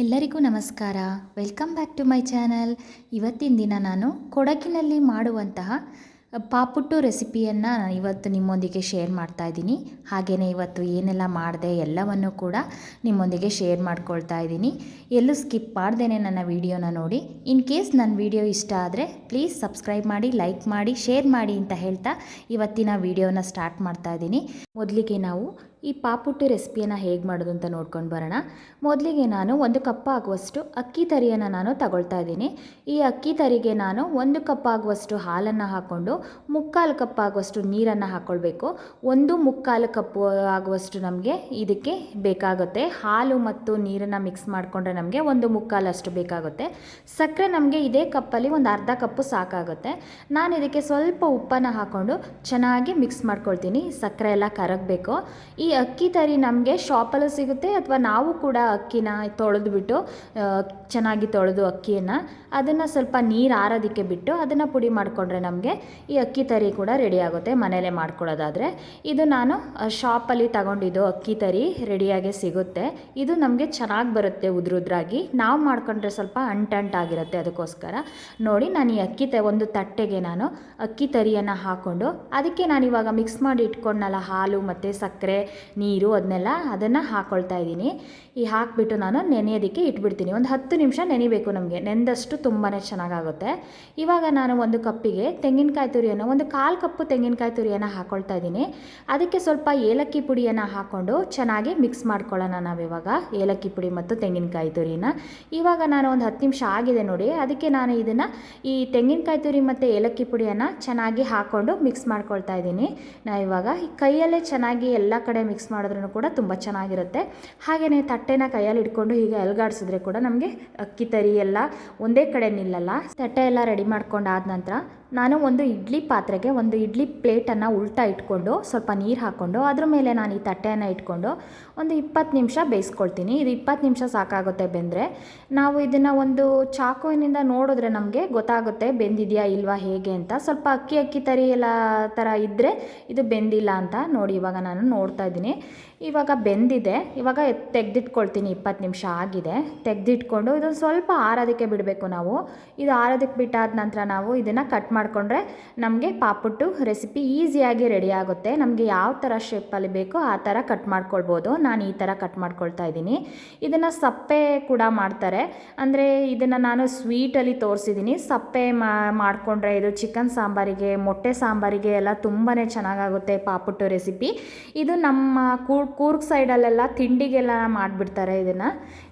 ಎಲ್ಲರಿಗೂ ನಮಸ್ಕಾರ. Welcome back to my channel ಇವತ್ತಿನ ದಿನ ನಾನು ಕೊಡಗಿನಲ್ಲಿ ಮಾಡುವಂತಹ ಪಾಪುಟ್ಟು ರೆಸಿಪಿಯನ್ನು ನಾನು ಇವತ್ತು ನಿಮ್ಮೊಂದಿಗೆ ಶೇರ್ ಮಾಡ್ತಾ ಇದ್ದೀನಿ. ಹಾಗೆಯೇ ಇವತ್ತು ಏನೆಲ್ಲ ಮಾಡಿದೆ ಎಲ್ಲವನ್ನು ಕೂಡ ನಿಮ್ಮೊಂದಿಗೆ ಶೇರ್ ಮಾಡ್ಕೊಳ್ತಾ ಇದ್ದೀನಿ. ಎಲ್ಲೂ ಸ್ಕಿಪ್ ಮಾಡ್ದೇನೆ ನನ್ನ ವಿಡಿಯೋನ ನೋಡಿ. ಇನ್ ಕೇಸ್ ನನ್ನ ವೀಡಿಯೋ ಇಷ್ಟ ಆದರೆ ಪ್ಲೀಸ್ ಸಬ್ಸ್ಕ್ರೈಬ್ ಮಾಡಿ ಲೈಕ್ ಮಾಡಿ ಶೇರ್ ಮಾಡಿ ಅಂತ ಹೇಳ್ತಾ ಇವತ್ತಿನ ವಿಡಿಯೋನ ಸ್ಟಾರ್ಟ್ ಮಾಡ್ತಾ ಇದ್ದೀನಿ. ಮೊದಲಿಗೆ ನಾವು ಈ ಪಾಪುಟ್ಟಿ ರೆಸಿಪಿಯನ್ನು ಹೇಗೆ ಮಾಡೋದು ಅಂತ ನೋಡ್ಕೊಂಡು ಬರೋಣ. ಮೊದಲಿಗೆ ನಾನು ಒಂದು ಕಪ್ ಆಗುವಷ್ಟು ಅಕ್ಕಿ ತರಿಯನ್ನು ನಾನು ತಗೊಳ್ತಾ ಇದ್ದೀನಿ. ಈ ಅಕ್ಕಿ ತರಿಗೆ ನಾನು ಒಂದು ಕಪ್ ಆಗುವಷ್ಟು ಹಾಲನ್ನು ಹಾಕ್ಕೊಂಡು ಮುಕ್ಕಾಲು ಕಪ್ ಆಗುವಷ್ಟು ನೀರನ್ನು ಹಾಕ್ಕೊಳ್ಬೇಕು ಒಂದು ಮುಕ್ಕಾಲು ಕಪ್ ಆಗುವಷ್ಟು ನಮಗೆ ಇದಕ್ಕೆ ಬೇಕಾಗುತ್ತೆ. ಹಾಲು ಮತ್ತು ನೀರನ್ನು ಮಿಕ್ಸ್ ಮಾಡಿಕೊಂಡ್ರೆ ನಮಗೆ ಒಂದು ಮುಕ್ಕಾಲಷ್ಟು ಬೇಕಾಗುತ್ತೆ. ಸಕ್ಕರೆ ನಮಗೆ ಇದೇ ಕಪ್ಪಲ್ಲಿ ಒಂದು ಅರ್ಧ ಕಪ್ಪು ಸಾಕಾಗುತ್ತೆ. ನಾನು ಇದಕ್ಕೆ ಸ್ವಲ್ಪ ಉಪ್ಪನ್ನು ಹಾಕ್ಕೊಂಡು ಚೆನ್ನಾಗಿ ಮಿಕ್ಸ್ ಮಾಡ್ಕೊಳ್ತೀನಿ. ಸಕ್ಕರೆ ಎಲ್ಲ ಕರಗಬೇಕು. ಈ ಅಕ್ಕಿ ತರಿ ನಮಗೆ ಶಾಪಲ್ಲೂ ಸಿಗುತ್ತೆ ಅಥವಾ ನಾವು ಕೂಡ ಅಕ್ಕಿನ ತೊಳೆದುಬಿಟ್ಟು ಚೆನ್ನಾಗಿ ತೊಳೆದು ಅಕ್ಕಿಯನ್ನು ಅದನ್ನು ಸ್ವಲ್ಪ ನೀರು ಆರೋದಕ್ಕೆ ಬಿಟ್ಟು ಅದನ್ನು ಪುಡಿ ಮಾಡಿಕೊಂಡ್ರೆ ನಮಗೆ ಈ ಅಕ್ಕಿ ತರಿ ಕೂಡ ರೆಡಿ ಆಗುತ್ತೆ ಮನೇಲೆ ಮಾಡ್ಕೊಳ್ಳೋದಾದರೆ. ಇದು ನಾನು ಶಾಪಲ್ಲಿ ತಗೊಂಡಿದ್ದು ಅಕ್ಕಿ ತರಿ ರೆಡಿಯಾಗಿ ಸಿಗುತ್ತೆ. ಇದು ನಮಗೆ ಚೆನ್ನಾಗಿ ಬರುತ್ತೆ ಉದ್ರುದ್ರಾಗಿ. ನಾವು ಮಾಡ್ಕೊಂಡ್ರೆ ಸ್ವಲ್ಪ ಅಂಟಂಟಾಗಿರುತ್ತೆ ಅದಕ್ಕೋಸ್ಕರ. ನೋಡಿ ನಾನು ಈ ಅಕ್ಕಿ ತ, ಒಂದು ತಟ್ಟೆಗೆ ನಾನು ಅಕ್ಕಿ ತರಿಯನ್ನು ಹಾಕ್ಕೊಂಡು ಅದಕ್ಕೆ ನಾನು ಇವಾಗ ಮಿಕ್ಸ್ ಮಾಡಿ ಇಟ್ಕೊಂಡಲ್ಲ ಹಾಲು ಮತ್ತು ಸಕ್ಕರೆ ನೀರು ಅದನ್ನೆಲ್ಲ ಅದನ್ನು ಹಾಕ್ಕೊಳ್ತಾ ಇದ್ದೀನಿ. ಈ ಹಾಕಿಬಿಟ್ಟು ನಾನು ನೆನೆಯೋದಕ್ಕೆ ಇಟ್ಬಿಡ್ತೀನಿ. ಒಂದು ಹತ್ತು ನಿಮಿಷ ನೆನಿಬೇಕು ನಮಗೆ. ನೆಂದಷ್ಟು ತುಂಬಾ ಚೆನ್ನಾಗಾಗುತ್ತೆ. ಇವಾಗ ನಾನು ಒಂದು ಕಪ್ಪಿಗೆ ತೆಂಗಿನಕಾಯಿ ತುರಿಯನ್ನು, ಒಂದು ಕಾಲು ಕಪ್ಪು ತೆಂಗಿನಕಾಯಿ ತುರಿಯನ್ನು ಹಾಕ್ಕೊಳ್ತಾ ಇದ್ದೀನಿ. ಅದಕ್ಕೆ ಸ್ವಲ್ಪ ಏಲಕ್ಕಿ ಪುಡಿಯನ್ನು ಹಾಕ್ಕೊಂಡು ಚೆನ್ನಾಗಿ ಮಿಕ್ಸ್ ಮಾಡ್ಕೊಳ್ಳೋಣ ನಾವಿವಾಗ ಏಲಕ್ಕಿ ಪುಡಿ ಮತ್ತು ತೆಂಗಿನಕಾಯಿ ತುರಿನ. ಇವಾಗ ನಾನು ಒಂದು ಹತ್ತು ನಿಮಿಷ ಆಗಿದೆ ನೋಡಿ. ಅದಕ್ಕೆ ನಾನು ಇದನ್ನು ಈ ತೆಂಗಿನಕಾಯಿ ತುರಿ ಮತ್ತು ಏಲಕ್ಕಿ ಪುಡಿಯನ್ನು ಚೆನ್ನಾಗಿ ಹಾಕ್ಕೊಂಡು ಮಿಕ್ಸ್ ಮಾಡ್ಕೊಳ್ತಾ ಇದ್ದೀನಿ. ನಾ ಇವಾಗ ಕೈಯಲ್ಲೇ ಚೆನ್ನಾಗಿ ಎಲ್ಲ ಕಡೆ ಮಿಕ್ಸ್ ಮಾಡಿದ್ರೂ ಕೂಡ ತುಂಬ ಚೆನ್ನಾಗಿರುತ್ತೆ. ಹಾಗೆಯೇ ತಟ್ಟೆನ ಕೈಯಲ್ಲಿ ಇಟ್ಕೊಂಡು ಹೀಗೆ ಅಲ್ಗಾಡಿಸಿದ್ರೆ ಕೂಡ ನಮಗೆ ಅಕ್ಕಿ ತರಿ ಎಲ್ಲ ಒಂದೇ ಕಡೆ ನಿಲ್ಲಲ್ಲ. ತಟ್ಟೆ ಎಲ್ಲ ರೆಡಿ ಮಾಡ್ಕೊಂಡಾದ ನಂತರ ನಾನು ಒಂದು ಇಡ್ಲಿ ಪಾತ್ರೆಗೆ ಒಂದು ಇಡ್ಲಿ ಪ್ಲೇಟನ್ನು ಉಲ್ಟಾ ಇಟ್ಕೊಂಡು ಸ್ವಲ್ಪ ನೀರು ಹಾಕ್ಕೊಂಡು ಅದ್ರ ಮೇಲೆ ನಾನು ಈ ತಟ್ಟೆಯನ್ನು ಇಟ್ಕೊಂಡು ಒಂದು ಇಪ್ಪತ್ತು ನಿಮಿಷ ಬೇಯಿಸ್ಕೊಳ್ತೀನಿ. ಇದು ಇಪ್ಪತ್ತು ನಿಮಿಷ ಸಾಕಾಗುತ್ತೆ ಬೆಂದರೆ. ನಾವು ಇದನ್ನು ಒಂದು ಚಾಕುವಿನಿಂದ ನೋಡಿದ್ರೆ ನಮಗೆ ಗೊತ್ತಾಗುತ್ತೆ ಬೆಂದಿದೆಯಾ ಇಲ್ವಾ ಹೇಗೆ ಅಂತ. ಸ್ವಲ್ಪ ಅಕ್ಕಿ ಅಕ್ಕಿ ತರಿ ಎಲ್ಲ ಥರ ಇದ್ದರೆ ಇದು ಬೆಂದಿಲ್ಲ ಅಂತ ನೋಡಿ ಇವಾಗ ನಾನು ನೋಡ್ತಾ ಇದ್ದೀನಿ. ಇವಾಗ ಬೆಂದಿದೆ. ಇವಾಗ ತೆಗೆದಿಟ್ಕೊಳ್ತೀನಿ, ಇಪ್ಪತ್ತು ನಿಮಿಷ ಆಗಿದೆ. ತೆಗೆದಿಟ್ಕೊಂಡು ಇದೊಂದು ಸ್ವಲ್ಪ ಆರೋದಕ್ಕೆ ಬಿಡಬೇಕು ನಾವು. ಇದು ಆರೋದಕ್ಕೆ ಬಿಟ್ಟಾದ ನಂತರ ನಾವು ಇದನ್ನು ಕಟ್ ಮಾಡಿಕೊಂಡ್ರೆ ನಮಗೆ ಪಾಪುಟ್ಟು ರೆಸಿಪಿ ಈಸಿಯಾಗಿ ರೆಡಿ ಆಗುತ್ತೆ. ನಮಗೆ ಯಾವ ಥರ ಶೇಪಲ್ಲಿ ಬೇಕೋ ಆ ಥರ ಕಟ್ ಮಾಡ್ಕೊಳ್ಬೋದು. ನಾನು ಈ ಥರ ಕಟ್ ಮಾಡ್ಕೊಳ್ತಾ ಇದ್ದೀನಿ. ಇದನ್ನು ಸಪ್ಪೆ ಕೂಡ ಮಾಡ್ತಾರೆ. ಅಂದರೆ ಇದನ್ನು ನಾನು ಸ್ವೀಟಲ್ಲಿ ತೋರಿಸಿದ್ದೀನಿ. ಸಪ್ಪೆ ಮಾಡಿಕೊಂಡ್ರೆ ಇದು ಚಿಕನ್ ಸಾಂಬಾರಿಗೆ, ಮೊಟ್ಟೆ ಸಾಂಬಾರಿಗೆ ಎಲ್ಲ ತುಂಬಾ ಚೆನ್ನಾಗಾಗುತ್ತೆ ಪಾಪುಟ್ಟು ರೆಸಿಪಿ ಇದು ನಮ್ಮ ಕೂರ್ಗ್ ಸೈಡಲ್ಲೆಲ್ಲ ತಿಂಡಿಗೆಲ್ಲ ಮಾಡಿಬಿಡ್ತಾರೆ ಇದನ್ನು.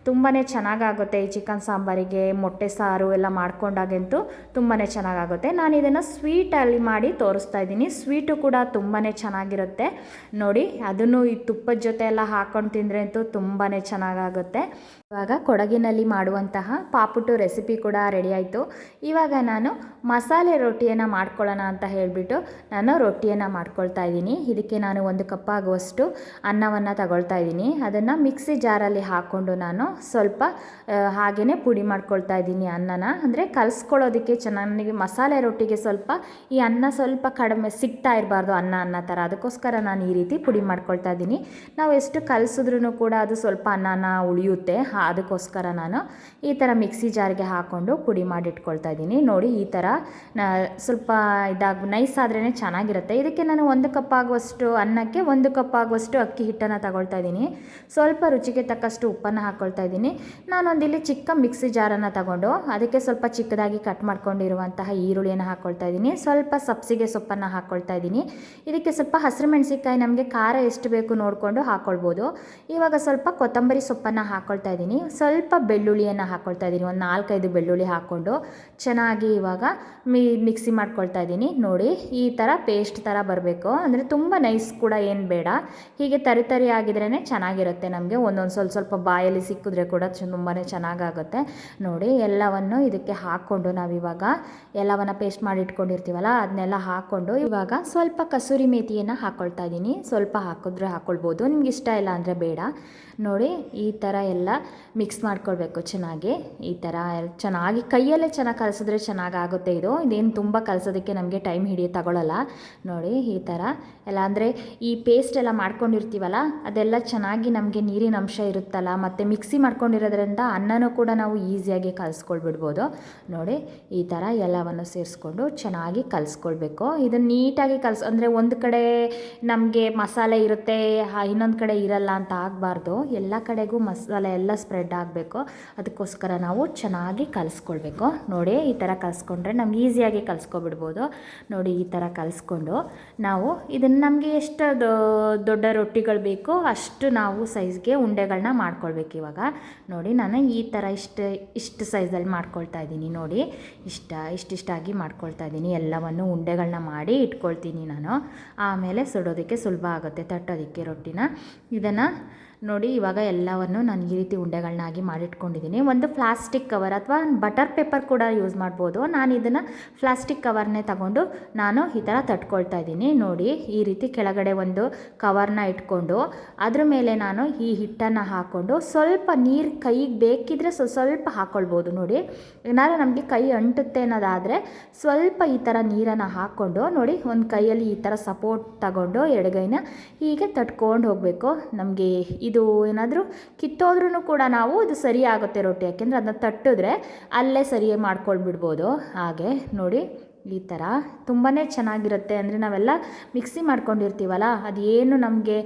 ತುಂಬಾ ಚೆನ್ನಾಗಾಗುತ್ತೆ ಈ ಚಿಕನ್ ಸಾಂಬಾರಿಗೆ, ಮೊಟ್ಟೆ ಸಾರು ಎಲ್ಲ ಮಾಡ್ಕೊಂಡಾಗಂತೂ ತುಂಬಾ ಚೆನ್ನಾಗಾಗುತ್ತೆ. ನಾನು ಇದನ್ನು ಸ್ವೀಟಲ್ಲಿ ಮಾಡಿ ತೋರಿಸ್ತಾ ಇದ್ದೀನಿ. ಸ್ವೀಟು ಕೂಡ ತುಂಬಾ ಚೆನ್ನಾಗಿರುತ್ತೆ. ನೋಡಿ, ಅದನ್ನು ಈ ತುಪ್ಪದ ಜೊತೆ ಎಲ್ಲ ಹಾಕ್ಕೊಂಡು ತಿಂದರೆ ಅಂತೂ ತುಂಬಾ ಚೆನ್ನಾಗಾಗುತ್ತೆ. ಇವಾಗ ಕೊಡಗಿನಲ್ಲಿ ಮಾಡುವಂತಹ ಪಾಪುಟು ರೆಸಿಪಿ ಕೂಡ ರೆಡಿ ಆಯಿತು. ಇವಾಗ ನಾನು ಮಸಾಲೆ ರೊಟ್ಟಿಯನ್ನು ಮಾಡ್ಕೊಳ್ಳೋಣ ಅಂತ ಹೇಳಿಬಿಟ್ಟು ನಾನು ರೊಟ್ಟಿಯನ್ನು ಮಾಡ್ಕೊಳ್ತಾ ಇದ್ದೀನಿ. ಇದಕ್ಕೆ ನಾನು ಒಂದು ಕಪ್ ಆಗುವಷ್ಟು ಅನ್ನವನ್ನು ತಗೊಳ್ತಾ ಇದ್ದೀನಿ. ಅದನ್ನು ಮಿಕ್ಸಿ ಜಾರಲ್ಲಿ ಹಾಕ್ಕೊಂಡು ನಾನು ಸ್ವಲ್ಪ ಹಾಗೆಯೇ ಪುಡಿ ಮಾಡ್ಕೊಳ್ತಾ ಇದ್ದೀನಿ ಅನ್ನನ. ಅಂದರೆ ಕಲಿಸ್ಕೊಳ್ಳೋದಕ್ಕೆ ಚೆನ್ನಾಗಿ ಮಸಾಲೆ ರೊಟ್ಟಿಗೆ ಸ್ವಲ್ಪ ಈ ಅನ್ನ ಸ್ವಲ್ಪ ಕಡಿಮೆ ಸಿಗ್ತಾ ಇರಬಾರ್ದು ಅನ್ನ ಅನ್ನ ಥರ. ಅದಕ್ಕೋಸ್ಕರ ನಾನು ಈ ರೀತಿ ಪುಡಿ ಮಾಡ್ಕೊಳ್ತಾ ಇದ್ದೀನಿ. ನಾವು ಎಷ್ಟು ಕಲಿಸಿದ್ರೂ ಕೂಡ ಅದು ಸ್ವಲ್ಪ ಅನ್ನನ ಉಳಿಯುತ್ತೆ. ಅದಕ್ಕೋಸ್ಕರ ನಾನು ಈ ಥರ ಮಿಕ್ಸಿ ಜಾರಿಗೆ ಹಾಕ್ಕೊಂಡು ಪುಡಿ ಮಾಡಿಟ್ಕೊಳ್ತಾ ಇದ್ದೀನಿ. ನೋಡಿ, ಈ ಥರ ಸ್ವಲ್ಪ ಇದಾಗ, ನೈಸ್ ಆದ್ರೇ ಚೆನ್ನಾಗಿರುತ್ತೆ. ಇದಕ್ಕೆ ನಾನು ಒಂದು ಕಪ್ ಆಗುವಷ್ಟು ಅನ್ನಕ್ಕೆ ಒಂದು ಕಪ್ ಆಗುವಷ್ಟು ಅಕ್ಕಿ ಹಿಟ್ಟನ್ನು ತಗೊಳ್ತಾ ಇದ್ದೀನಿ. ಸ್ವಲ್ಪ ರುಚಿಗೆ ತಕ್ಕಷ್ಟು ಉಪ್ಪನ್ನು ಹಾಕ್ಕೊಳ್ತಾ ಇದ್ದೀನಿ. ನಾನೊಂದಿಲ್ಲಿ ಚಿಕ್ಕ ಮಿಕ್ಸಿ ಜಾರನ್ನು ತಗೊಂಡು ಅದಕ್ಕೆ ಸ್ವಲ್ಪ ಚಿಕ್ಕದಾಗಿ ಕಟ್ ಮಾಡ್ಕೊಂಡಿರುವಂತಹ ಈರುಳ್ಳಿಯನ್ನು ಹಾಕ್ಕೊಳ್ತಾ ಇದ್ದೀನಿ. ಸ್ವಲ್ಪ ಸಬ್ಸಿಗೆ ಸೊಪ್ಪನ್ನು ಹಾಕ್ಕೊಳ್ತಾ ಇದ್ದೀನಿ. ಇದಕ್ಕೆ ಸ್ವಲ್ಪ ಹಸಿರು ಮೆಣಸಿನ್ಕಾಯಿ ನಮಗೆ ಖಾರ ಎಷ್ಟು ಬೇಕು ನೋಡಿಕೊಂಡು ಹಾಕ್ಕೊಳ್ಬೋದು ಇವಾಗ ಸ್ವಲ್ಪ ಕೊತ್ತಂಬರಿ ಸೊಪ್ಪನ್ನು ಹಾಕ್ಕೊಳ್ತಾ ಇದ್ದೀನಿ. ಸ್ವಲ್ಪ ಬೆಳ್ಳುಳ್ಳಿಯನ್ನು ಹಾಕ್ಕೊಳ್ತಾ ಇದ್ದೀನಿ. ಒಂದು ನಾಲ್ಕೈದು ಬೆಳ್ಳುಳ್ಳಿ ಹಾಕ್ಕೊಂಡು ಚೆನ್ನಾಗಿ ಇವಾಗ ಮಿ ಮಿಕ್ಸಿ ಮಾಡ್ಕೊಳ್ತಾ ಇದ್ದೀನಿ. ನೋಡಿ, ಈ ಥರ ಪೇಸ್ಟ್ ಥರ ಬರಬೇಕು. ಅಂದರೆ ತುಂಬ ನೈಸ್ ಕೂಡ ಏನು ಬೇಡ. ಹೀಗೆ ತರಿತರಿ ತರಿ ಆಗಿದ್ರೇ ಚೆನ್ನಾಗಿರುತ್ತೆ ನಮಗೆ. ಒಂದೊಂದು ಸ್ವಲ್ಪ ಸ್ವಲ್ಪ ಬಾಯಲ್ಲಿ ಸಿಕ್ಕಿದ್ರೆ ಕೂಡ ತುಂಬಾ ಚೆನ್ನಾಗಾಗುತ್ತೆ. ನೋಡಿ, ಎಲ್ಲವನ್ನು ಇದಕ್ಕೆ ಹಾಕ್ಕೊಂಡು ನಾವಿವಾಗ ಎಲ್ಲವನ್ನು ಪೇಸ್ಟ್ ಮಾಡಿ ಇಟ್ಕೊಂಡಿರ್ತೀವಲ್ಲ ಅದನ್ನೆಲ್ಲ ಹಾಕ್ಕೊಂಡು ಇವಾಗ ಸ್ವಲ್ಪ ಕಸೂರಿ ಮೇಥಿಯನ್ನು ಹಾಕ್ಕೊಳ್ತಾ ಇದ್ದೀನಿ ಸ್ವಲ್ಪ ಹಾಕಿದ್ರೆ ಹಾಕ್ಕೊಳ್ಬೋದು ನಿಮ್ಗೆ ಇಷ್ಟ ಇಲ್ಲ ಅಂದರೆ ಬೇಡ. ನೋಡಿ, ಈ ಥರ ಎಲ್ಲ ಮಿಕ್ಸ್ ಮಾಡ್ಕೊಳ್ಬೇಕು ಚೆನ್ನಾಗಿ. ಈ ಥರ ಚೆನ್ನಾಗಿ ಕೈಯಲ್ಲೇ ಚೆನ್ನಾಗಿ ಕಲಸಿದ್ರೆ ಚೆನ್ನಾಗಾಗುತ್ತೆ ಇದು. ಇದೇನು ತುಂಬ ಕಲಸೋದಕ್ಕೆ ನಮಗೆ ಟೈಮ್ ಹಿಡಿಯ ತಗೊಳ್ಳಲ್ಲ ನೋಡಿ, ಈ ಥರ ಎಲ್ಲ ಅಂದರೆ ಈ ಪೇಸ್ಟ್ ಎಲ್ಲ ಮಾಡ್ಕೊಂಡಿರ್ತೀವಲ್ಲ, ಅದೆಲ್ಲ ಚೆನ್ನಾಗಿ ನಮಗೆ ನೀರಿನ ಅಂಶ ಇರುತ್ತಲ್ಲ, ಮತ್ತು ಮಿಕ್ಸಿ ಮಾಡ್ಕೊಂಡಿರೋದ್ರಿಂದ ಅನ್ನನೂ ಕೂಡ ನಾವು ಈಸಿಯಾಗಿ ಕಲಿಸ್ಕೊಳ್ಬಿಡ್ಬೋದು. ನೋಡಿ, ಈ ಥರ ಎಲ್ಲವನ್ನು ಸೇರಿಸ್ಕೊಂಡು ಚೆನ್ನಾಗಿ ಕಲಿಸ್ಕೊಳ್ಬೇಕು. ಇದನ್ನು ನೀಟಾಗಿ ಕಲಿಸ್, ಅಂದರೆ ಒಂದು ಕಡೆ ನಮಗೆ ಮಸಾಲೆ ಇರುತ್ತೆ ಇನ್ನೊಂದು ಕಡೆ ಇರಲ್ಲ ಅಂತ ಆಗಬಾರ್ದು. ಎಲ್ಲ ಕಡೆಗೂ ಮಸಾಲೆ ಎಲ್ಲ ಸ್ಪ್ರೆಡ್ ಆಗಬೇಕು. ಅದಕ್ಕೋಸ್ಕರ ನಾವು ಚೆನ್ನಾಗಿ ಕಲಿಸ್ಕೊಳ್ಬೇಕು. ನೋಡಿ, ಈ ಥರ ಕಲಿಸ್ಕೊಂಡ್ರೆ ನಮ್ಗೆ ಈಸಿಯಾಗಿ ಕಲಿಸ್ಕೊಬಿಡ್ಬೋದು. ನೋಡಿ, ಈ ಥರ ಕಲಿಸ್ಕೊಂಡು ನಾವು ಇದನ್ನು ನಮಗೆ ಎಷ್ಟು ದೊಡ್ಡ ರೊಟ್ಟಿಗಳು ಬೇಕೋ ಅಷ್ಟು ನಾವು ಸೈಜ್ಗೆ ಉಂಡೆಗಳನ್ನ ಮಾಡ್ಕೊಳ್ಬೇಕು ಇವಾಗ. ನೋಡಿ ನಾನು ಈ ಥರ ಇಷ್ಟು ಇಷ್ಟು ಸೈಜಲ್ಲಿ ಮಾಡ್ಕೊಳ್ತಾ ಇದ್ದೀನಿ ನೋಡಿ. ಇಷ್ಟ, ಇಷ್ಟಿಷ್ಟಾಗಿ ಮಾಡ್ಕೊಳ್ತಾ ಇದ್ದೀನಿ. ಎಲ್ಲವನ್ನು ಉಂಡೆಗಳನ್ನ ಮಾಡಿ ಇಟ್ಕೊಳ್ತೀನಿ ನಾನು. ಆಮೇಲೆ ಸುಡೋದಕ್ಕೆ ಸುಲಭ ಆಗುತ್ತೆ, ತಟ್ಟೋದಕ್ಕೆ ರೊಟ್ಟಿನ. ಇದನ್ನು ನೋಡಿ, ಇವಾಗ ಎಲ್ಲವನ್ನು ನಾನು ಈ ರೀತಿ ಉಂಡೆಗಳನ್ನಾಗಿ ಮಾಡಿಟ್ಕೊಂಡಿದ್ದೀನಿ ಒಂದು ಪ್ಲಾಸ್ಟಿಕ್ ಕವರ್ ಅಥವಾ ಬಟರ್ ಪೇಪರ್ ಕೂಡ ಯೂಸ್ ಮಾಡ್ಬೋದು. ನಾನು ಇದನ್ನು ಪ್ಲಾಸ್ಟಿಕ್ ಕವರ್ನೇ ತಗೊಂಡು ನಾನು ಈ ಥರ ತಟ್ಕೊಳ್ತಾ ಇದ್ದೀನಿ ನೋಡಿ, ಈ ರೀತಿ ಕೆಳಗಡೆ ಒಂದು ಕವರ್ನ ಇಟ್ಕೊಂಡು, ಅದ್ರ ಮೇಲೆ ನಾನು ಈ ಹಿಟ್ಟನ್ನು ಹಾಕ್ಕೊಂಡು ಸ್ವಲ್ಪ ನೀರು ಕೈಗೆ ಬೇಕಿದ್ರೆ ಸ್ವಲ್ಪ ಸ್ವಲ್ಪ ಹಾಕ್ಕೊಳ್ಬೋದು ನೋಡಿ, ಏನಾದರೂ ನಮಗೆ ಕೈ ಅಂಟುತ್ತೆ ಅನ್ನೋದಾದರೆ ಸ್ವಲ್ಪ ಈ ಥರ ನೀರನ್ನು ಹಾಕ್ಕೊಂಡು ನೋಡಿ, ಒಂದು ಕೈಯಲ್ಲಿ ಈ ಥರ ಸಪೋರ್ಟ್ ತಗೊಂಡು ಎಡಗೈನ ಹೀಗೆ ತಟ್ಕೊಂಡು ಹೋಗಬೇಕು. ನಮಗೆ ಏನಾದರೂ ಕಿತ್ತೋದ್ರೂ ಕೂಡ ನಾವು ಇದು ಸರಿ ಆಗುತ್ತೆ ರೊಟ್ಟಿ. ಯಾಕೆಂದರೆ ಅದನ್ನ ತಟ್ಟಿದ್ರೆ ಅಲ್ಲೇ ಸರಿ ಮಾಡ್ಕೊಂಡ್ಬಿಡ್ಬೋದು ಹಾಗೆ ನೋಡಿ. ಈ ಥರ ತುಂಬಾ ಚೆನ್ನಾಗಿರುತ್ತೆ. ಅಂದರೆ ನಾವೆಲ್ಲ ಮಿಕ್ಸಿ ಮಾಡ್ಕೊಂಡಿರ್ತೀವಲ್ಲ, ಅದೇನು ನಮಗೆ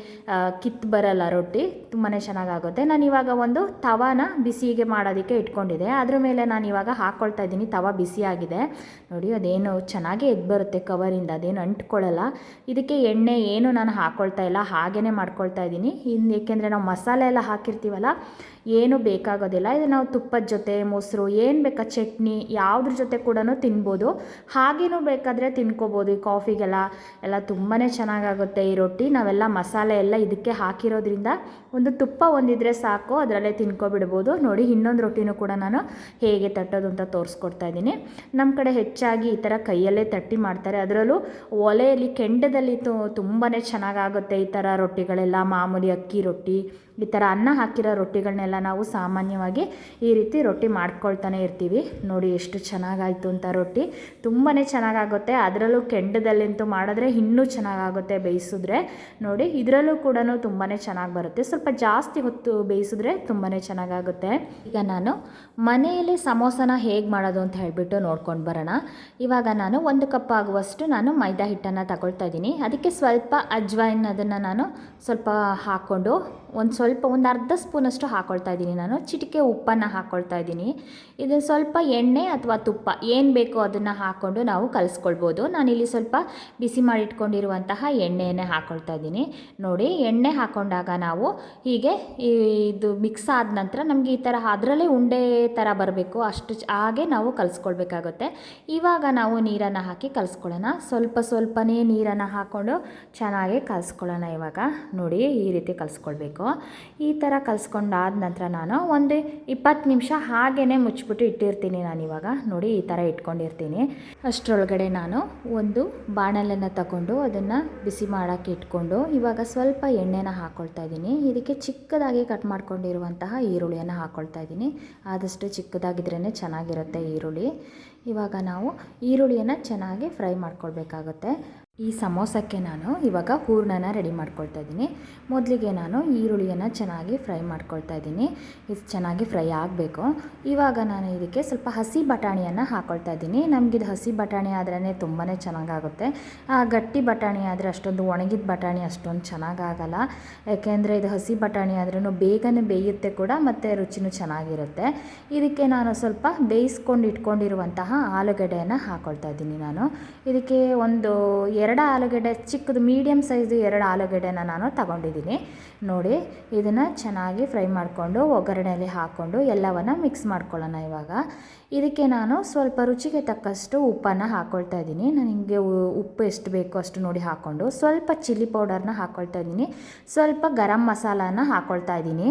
ಕಿತ್ತು ಬರಲ್ಲ ರೊಟ್ಟಿ ತುಂಬಾ ಚೆನ್ನಾಗಾಗುತ್ತೆ. ನಾನು ಇವಾಗ ಒಂದು ತವಾನ ಬಿಸಿಗೆ ಮಾಡೋದಕ್ಕೆ ಇಟ್ಕೊಂಡಿದ್ದೆ. ಅದ್ರ ಮೇಲೆ ನಾನು ಇವಾಗ ಹಾಕ್ಕೊಳ್ತಾ ಇದ್ದೀನಿ. ತವ ಬಿಸಿಯಾಗಿದೆ. ನೋಡಿ, ಅದೇನು ಚೆನ್ನಾಗೇ ಎದ್ದು ಬರುತ್ತೆ ಕವರಿಂದ, ಅದೇನು ಅಂಟ್ಕೊಳ್ಳಲ್ಲ. ಇದಕ್ಕೆ ಎಣ್ಣೆ ಏನು ನಾನು ಹಾಕ್ಕೊಳ್ತಾ ಇಲ್ಲ ಹಾಗೇ ಮಾಡ್ಕೊಳ್ತಾ ಇದ್ದೀನಿ. ಇನ್ನು ಏಕೆಂದರೆ ನಾವು ಮಸಾಲೆ ಎಲ್ಲ ಹಾಕಿರ್ತೀವಲ್ಲ ಏನು ಬೇಕಾಗೋದಿಲ್ಲ. ಇದು ನಾವು ತುಪ್ಪದ ಜೊತೆ, ಮೊಸರು, ಏನು ಬೇಕಾ, ಚಟ್ನಿ ಯಾವುದ್ರ ಜೊತೆ ಕೂಡ ತಿನ್ಬೋದು. ಹಾಗೇನೂ ಬೇಕಾದರೆ ತಿನ್ಕೋಬೋದು. ಈ ಕಾಫಿಗೆಲ್ಲ, ಎಲ್ಲ ತುಂಬಾ ಚೆನ್ನಾಗಾಗುತ್ತೆ ಈ ರೊಟ್ಟಿ. ನಾವೆಲ್ಲ ಮಸಾಲೆ ಎಲ್ಲ ಇದಕ್ಕೆ ಹಾಕಿರೋದ್ರಿಂದ ಒಂದು ತುಪ್ಪ ಒಂದಿದ್ರೆ ಸಾಕು, ಅದರಲ್ಲೇ ತಿನ್ಕೊಬಿಡ್ಬೋದು. ನೋಡಿ, ಇನ್ನೊಂದು ರೊಟ್ಟಿನೂ ಕೂಡ ನಾನು ಹೇಗೆ ತಟ್ಟೋದು ಅಂತ ತೋರಿಸ್ಕೊಡ್ತಾ ಇದ್ದೀನಿ. ನಮ್ಮ ಕಡೆ ಹೆಚ್ಚಾಗಿ ಈ ಥರ ಕೈಯಲ್ಲೇ ತಟ್ಟಿ ಮಾಡ್ತಾರೆ. ಅದರಲ್ಲೂ ಒಲೆಯಲ್ಲಿ, ಕೆಂಡದಲ್ಲಿ ತು ತುಂಬಾ ಚೆನ್ನಾಗಾಗುತ್ತೆ ಈ ಥರ ರೊಟ್ಟಿಗಳೆಲ್ಲ. ಮಾಮೂಲಿ ಅಕ್ಕಿ ರೊಟ್ಟಿ, ಈ ಥರ ಅನ್ನ ಹಾಕಿರೋ ರೊಟ್ಟಿಗಳನ್ನೆಲ್ಲ ನಾವು ಸಾಮಾನ್ಯವಾಗಿ ಈ ರೀತಿ ರೊಟ್ಟಿ ಮಾಡ್ಕೊಳ್ತಾನೆ ಇರ್ತೀವಿ. ನೋಡಿ ಎಷ್ಟು ಚೆನ್ನಾಗಾಯಿತು ಅಂತ ರೊಟ್ಟಿ. ತುಂಬಾ ಚೆನ್ನಾಗಾಗುತ್ತೆ. ಅದರಲ್ಲೂ ಕೆಂಡದಲ್ಲಂತೂ ಮಾಡಿದ್ರೆ ಇನ್ನೂ ಚೆನ್ನಾಗಾಗುತ್ತೆ ಬೇಯಿಸಿದ್ರೆ. ನೋಡಿ, ಇದರಲ್ಲೂ ಕೂಡ ತುಂಬಾ ಚೆನ್ನಾಗಿ ಬರುತ್ತೆ. ಸ್ವಲ್ಪ ಜಾಸ್ತಿ ಹೊತ್ತು ಬೇಯಿಸಿದ್ರೆ ತುಂಬಾ ಚೆನ್ನಾಗಾಗುತ್ತೆ. ಈಗ ನಾನು ಮನೆಯಲ್ಲಿ ಸಮೋಸನ ಹೇಗೆ ಮಾಡೋದು ಅಂತ ಹೇಳಿಬಿಟ್ಟು ನೋಡ್ಕೊಂಡು ಬರೋಣ. ಇವಾಗ ನಾನು ಒಂದು ಕಪ್ ಆಗುವಷ್ಟು ನಾನು ಮೈದಾ ಹಿಟ್ಟನ್ನು ತಗೊಳ್ತಾ ಇದ್ದೀನಿ. ಅದಕ್ಕೆ ಸ್ವಲ್ಪ ಅಜ್ವಾಯಿನ್ ಅದನ್ನು ನಾನು ಸ್ವಲ್ಪ ಹಾಕ್ಕೊಂಡು ಒಂದು ಸ್ವಲ್ಪ ಒಂದು ಅರ್ಧ ಸ್ಪೂನಷ್ಟು ಹಾಕ್ಕೊಳ್ತಾ ಇದ್ದೀನಿ ನಾನು. ಚಿಟಿಕೆ ಉಪ್ಪನ್ನು ಹಾಕ್ಕೊಳ್ತಾ ಇದ್ದೀನಿ. ಇದು ಸ್ವಲ್ಪ ಎಣ್ಣೆ ಅಥವಾ ತುಪ್ಪ, ಏನು ಬೇಕೋ ಅದನ್ನು ಹಾಕ್ಕೊಂಡು ನಾವು ಕಲಿಸ್ಕೊಳ್ಬೋದು. ನಾನಿಲ್ಲಿ ಸ್ವಲ್ಪ ಬಿಸಿ ಮಾಡಿಟ್ಕೊಂಡಿರುವಂತಹ ಎಣ್ಣೆಯನ್ನೇ ಹಾಕ್ಕೊಳ್ತಾ ಇದ್ದೀನಿ. ನೋಡಿ, ಎಣ್ಣೆ ಹಾಕ್ಕೊಂಡಾಗ ನಾವು ಹೀಗೆ ಇದು ಮಿಕ್ಸ್ ಆದ ನಂತರ ನಮಗೆ ಈ ಥರ ಅದರಲ್ಲೇ ಉಂಡೆ ಥರ ಬರಬೇಕು. ಅಷ್ಟು ಹಾಗೆ ನಾವು ಕಲಿಸ್ಕೊಳ್ಬೇಕಾಗುತ್ತೆ. ಇವಾಗ ನಾವು ನೀರನ್ನು ಹಾಕಿ ಕಲಿಸ್ಕೊಳ್ಳೋಣ. ಸ್ವಲ್ಪ ಸ್ವಲ್ಪನೇ ನೀರನ್ನು ಹಾಕ್ಕೊಂಡು ಚೆನ್ನಾಗಿ ಕಲಿಸ್ಕೊಳ್ಳೋಣ ಇವಾಗ. ನೋಡಿ, ಈ ರೀತಿ ಕಲಿಸ್ಕೊಳ್ಬೇಕು. ಈ ಥರ ಕಲಿಸ್ಕೊಂಡಾದ ನಂತರ ನಾನು ಒಂದು ಇಪ್ಪತ್ತು ನಿಮಿಷ ಹಾಗೇ ಮುಚ್ಚಿಬಿಟ್ಟು ಇಟ್ಟಿರ್ತೀನಿ ನಾನು ಇವಾಗ. ನೋಡಿ ಈ ಥರ ಇಟ್ಕೊಂಡಿರ್ತೀನಿ. ಅಷ್ಟರೊಳಗಡೆ ನಾನು ಒಂದು ಬಾಣಲೆನ ತಗೊಂಡು ಅದನ್ನು ಬಿಸಿ ಮಾಡೋಕ್ಕೆ ಇಟ್ಕೊಂಡು ಇವಾಗ ಸ್ವಲ್ಪ ಎಣ್ಣೆನ ಹಾಕ್ಕೊಳ್ತಾ ಇದ್ದೀನಿ. ಇದಕ್ಕೆ ಚಿಕ್ಕದಾಗಿ ಕಟ್ ಮಾಡ್ಕೊಂಡಿರುವಂತಹ ಈರುಳ್ಳಿಯನ್ನು ಹಾಕ್ಕೊಳ್ತಾ ಇದ್ದೀನಿ. ಆದಷ್ಟು ಚಿಕ್ಕದಾಗಿದ್ರೇ ಚೆನ್ನಾಗಿರುತ್ತೆ ಈರುಳ್ಳಿ. ಇವಾಗ ನಾವು ಈರುಳ್ಳಿಯನ್ನು ಚೆನ್ನಾಗಿ ಫ್ರೈ ಮಾಡ್ಕೊಳ್ಬೇಕಾಗುತ್ತೆ. ಈ ಸಮೋಸಕ್ಕೆ ನಾನು ಇವಾಗ ಹೂರ್ಣನ ರೆಡಿ ಮಾಡ್ಕೊಳ್ತಾ ಇದ್ದೀನಿ. ಮೊದಲಿಗೆ ನಾನು ಈರುಳ್ಳಿಯನ್ನು ಚೆನ್ನಾಗಿ ಫ್ರೈ ಮಾಡ್ಕೊಳ್ತಾ ಇದ್ದೀನಿ. ಇದು ಚೆನ್ನಾಗಿ ಫ್ರೈ ಆಗಬೇಕು. ಇವಾಗ ನಾನು ಇದಕ್ಕೆ ಸ್ವಲ್ಪ ಹಸಿ ಬಟಾಣಿಯನ್ನು ಹಾಕ್ಕೊಳ್ತಾ ಇದ್ದೀನಿ. ನಮಗಿದು ಹಸಿ ಬಟಾಣಿ ಆದ್ರೇ ತುಂಬಾ ಚೆನ್ನಾಗಾಗುತ್ತೆ. ಆ ಗಟ್ಟಿ ಬಟಾಣಿ ಆದರೆ ಅಷ್ಟೊಂದು ಒಣಗಿದ ಬಟಾಣಿ ಅಷ್ಟೊಂದು ಚೆನ್ನಾಗಾಗಲ್ಲ. ಯಾಕೆಂದರೆ ಇದು ಹಸಿ ಬಟಾಣಿ ಆದ್ರೂ ಬೇಗನೆ ಬೇಯುತ್ತೆ ಕೂಡ ಮತ್ತು ರುಚಿನೂ ಚೆನ್ನಾಗಿರುತ್ತೆ. ಇದಕ್ಕೆ ನಾನು ಸ್ವಲ್ಪ ಬೇಯಿಸ್ಕೊಂಡು ಇಟ್ಕೊಂಡಿರುವಂತಹ ಆಲೂಗಡ್ಡೆಯನ್ನು ಹಾಕ್ಕೊಳ್ತಾ ಇದ್ದೀನಿ ನಾನು. ಇದಕ್ಕೆ ಒಂದು ಎರಡು ಆಲೂಗಡ್ಡೆ, ಚಿಕ್ಕದು ಮೀಡಿಯಮ್ ಸೈಜು ಎರಡು ಆಲೂಗಡ್ಡೆನ ನಾನು ತಗೊಂಡಿದ್ದೀನಿ. ನೋಡಿ, ಇದನ್ನು ಚೆನ್ನಾಗಿ ಫ್ರೈ ಮಾಡಿಕೊಂಡು ಒಗ್ಗರಣೆಯಲ್ಲಿ ಹಾಕ್ಕೊಂಡು ಎಲ್ಲವನ್ನು ಮಿಕ್ಸ್ ಮಾಡ್ಕೊಳ್ಳೋಣ ಇವಾಗ. ಇದಕ್ಕೆ ನಾನು ಸ್ವಲ್ಪ ರುಚಿಗೆ ತಕ್ಕಷ್ಟು ಉಪ್ಪನ್ನು ಹಾಕ್ಕೊಳ್ತಾ ಇದ್ದೀನಿ. ನನಗೆ ಉಪ್ಪು ಎಷ್ಟು ಬೇಕೋ ಅಷ್ಟು ನೋಡಿ ಹಾಕ್ಕೊಂಡು ಸ್ವಲ್ಪ ಚಿಲ್ಲಿ ಪೌಡರ್ನ ಹಾಕ್ಕೊಳ್ತಾ ಇದ್ದೀನಿ. ಸ್ವಲ್ಪ ಗರಂ ಮಸಾಲಾನ ಹಾಕ್ಕೊಳ್ತಾ ಇದ್ದೀನಿ.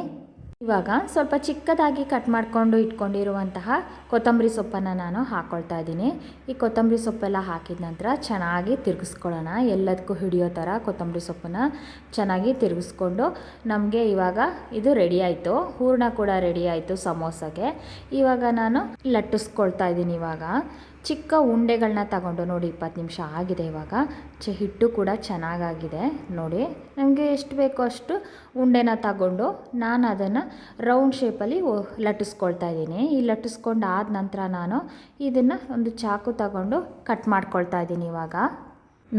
ಇವಾಗ ಸ್ವಲ್ಪ ಚಿಕ್ಕದಾಗಿ ಕಟ್ ಮಾಡಿಕೊಂಡು ಇಟ್ಕೊಂಡಿರುವಂತಹ ಕೊತ್ತಂಬರಿ ಸೊಪ್ಪನ್ನು ನಾನು ಹಾಕ್ಕೊಳ್ತಾ ಇದ್ದೀನಿ. ಈ ಕೊತ್ತಂಬರಿ ಸೊಪ್ಪೆಲ್ಲ ಹಾಕಿದ ನಂತರ ಚೆನ್ನಾಗಿ ತಿರುಗಿಸ್ಕೊಳ್ಳೋಣ. ಎಲ್ಲದಕ್ಕೂ ಹಿಡಿಯೋ ಥರ ಕೊತ್ತಂಬರಿ ಸೊಪ್ಪನ್ನು ಚೆನ್ನಾಗಿ ತಿರುಗಿಸ್ಕೊಂಡು ನಮಗೆ ಇವಾಗ ಇದು ರೆಡಿ ಆಯಿತು. ಹೂರಣ ಕೂಡ ರೆಡಿ ಆಯಿತು ಸಮೋಸಗೆ. ಇವಾಗ ನಾನು ಲಟ್ಟಿಸ್ಕೊಳ್ತಾ ಇದ್ದೀನಿ ಇವಾಗ. ಚಿಕ್ಕ ಉಂಡೆಗಳನ್ನ ತಗೊಂಡು ನೋಡಿ, ಇಪ್ಪತ್ತು ನಿಮಿಷ ಆಗಿದೆ ಇವಾಗ. ಚ, ಹಿಟ್ಟು ಕೂಡ ಚೆನ್ನಾಗಾಗಿದೆ ನೋಡಿ. ನಮಗೆ ಎಷ್ಟು ಬೇಕೋ ಅಷ್ಟು ಉಂಡೆನ ತಗೊಂಡು ನಾನು ಅದನ್ನು ರೌಂಡ್ ಶೇಪಲ್ಲಿ ಲಟ್ಟಿಸ್ಕೊಳ್ತಾ ಇದ್ದೀನಿ. ಈ ಲಟ್ಟಿಸ್ಕೊಂಡು ಆದ ನಂತರ ನಾನು ಇದನ್ನು ಒಂದು ಚಾಕು ತಗೊಂಡು ಕಟ್ ಮಾಡ್ಕೊಳ್ತಾ ಇದ್ದೀನಿ ಇವಾಗ.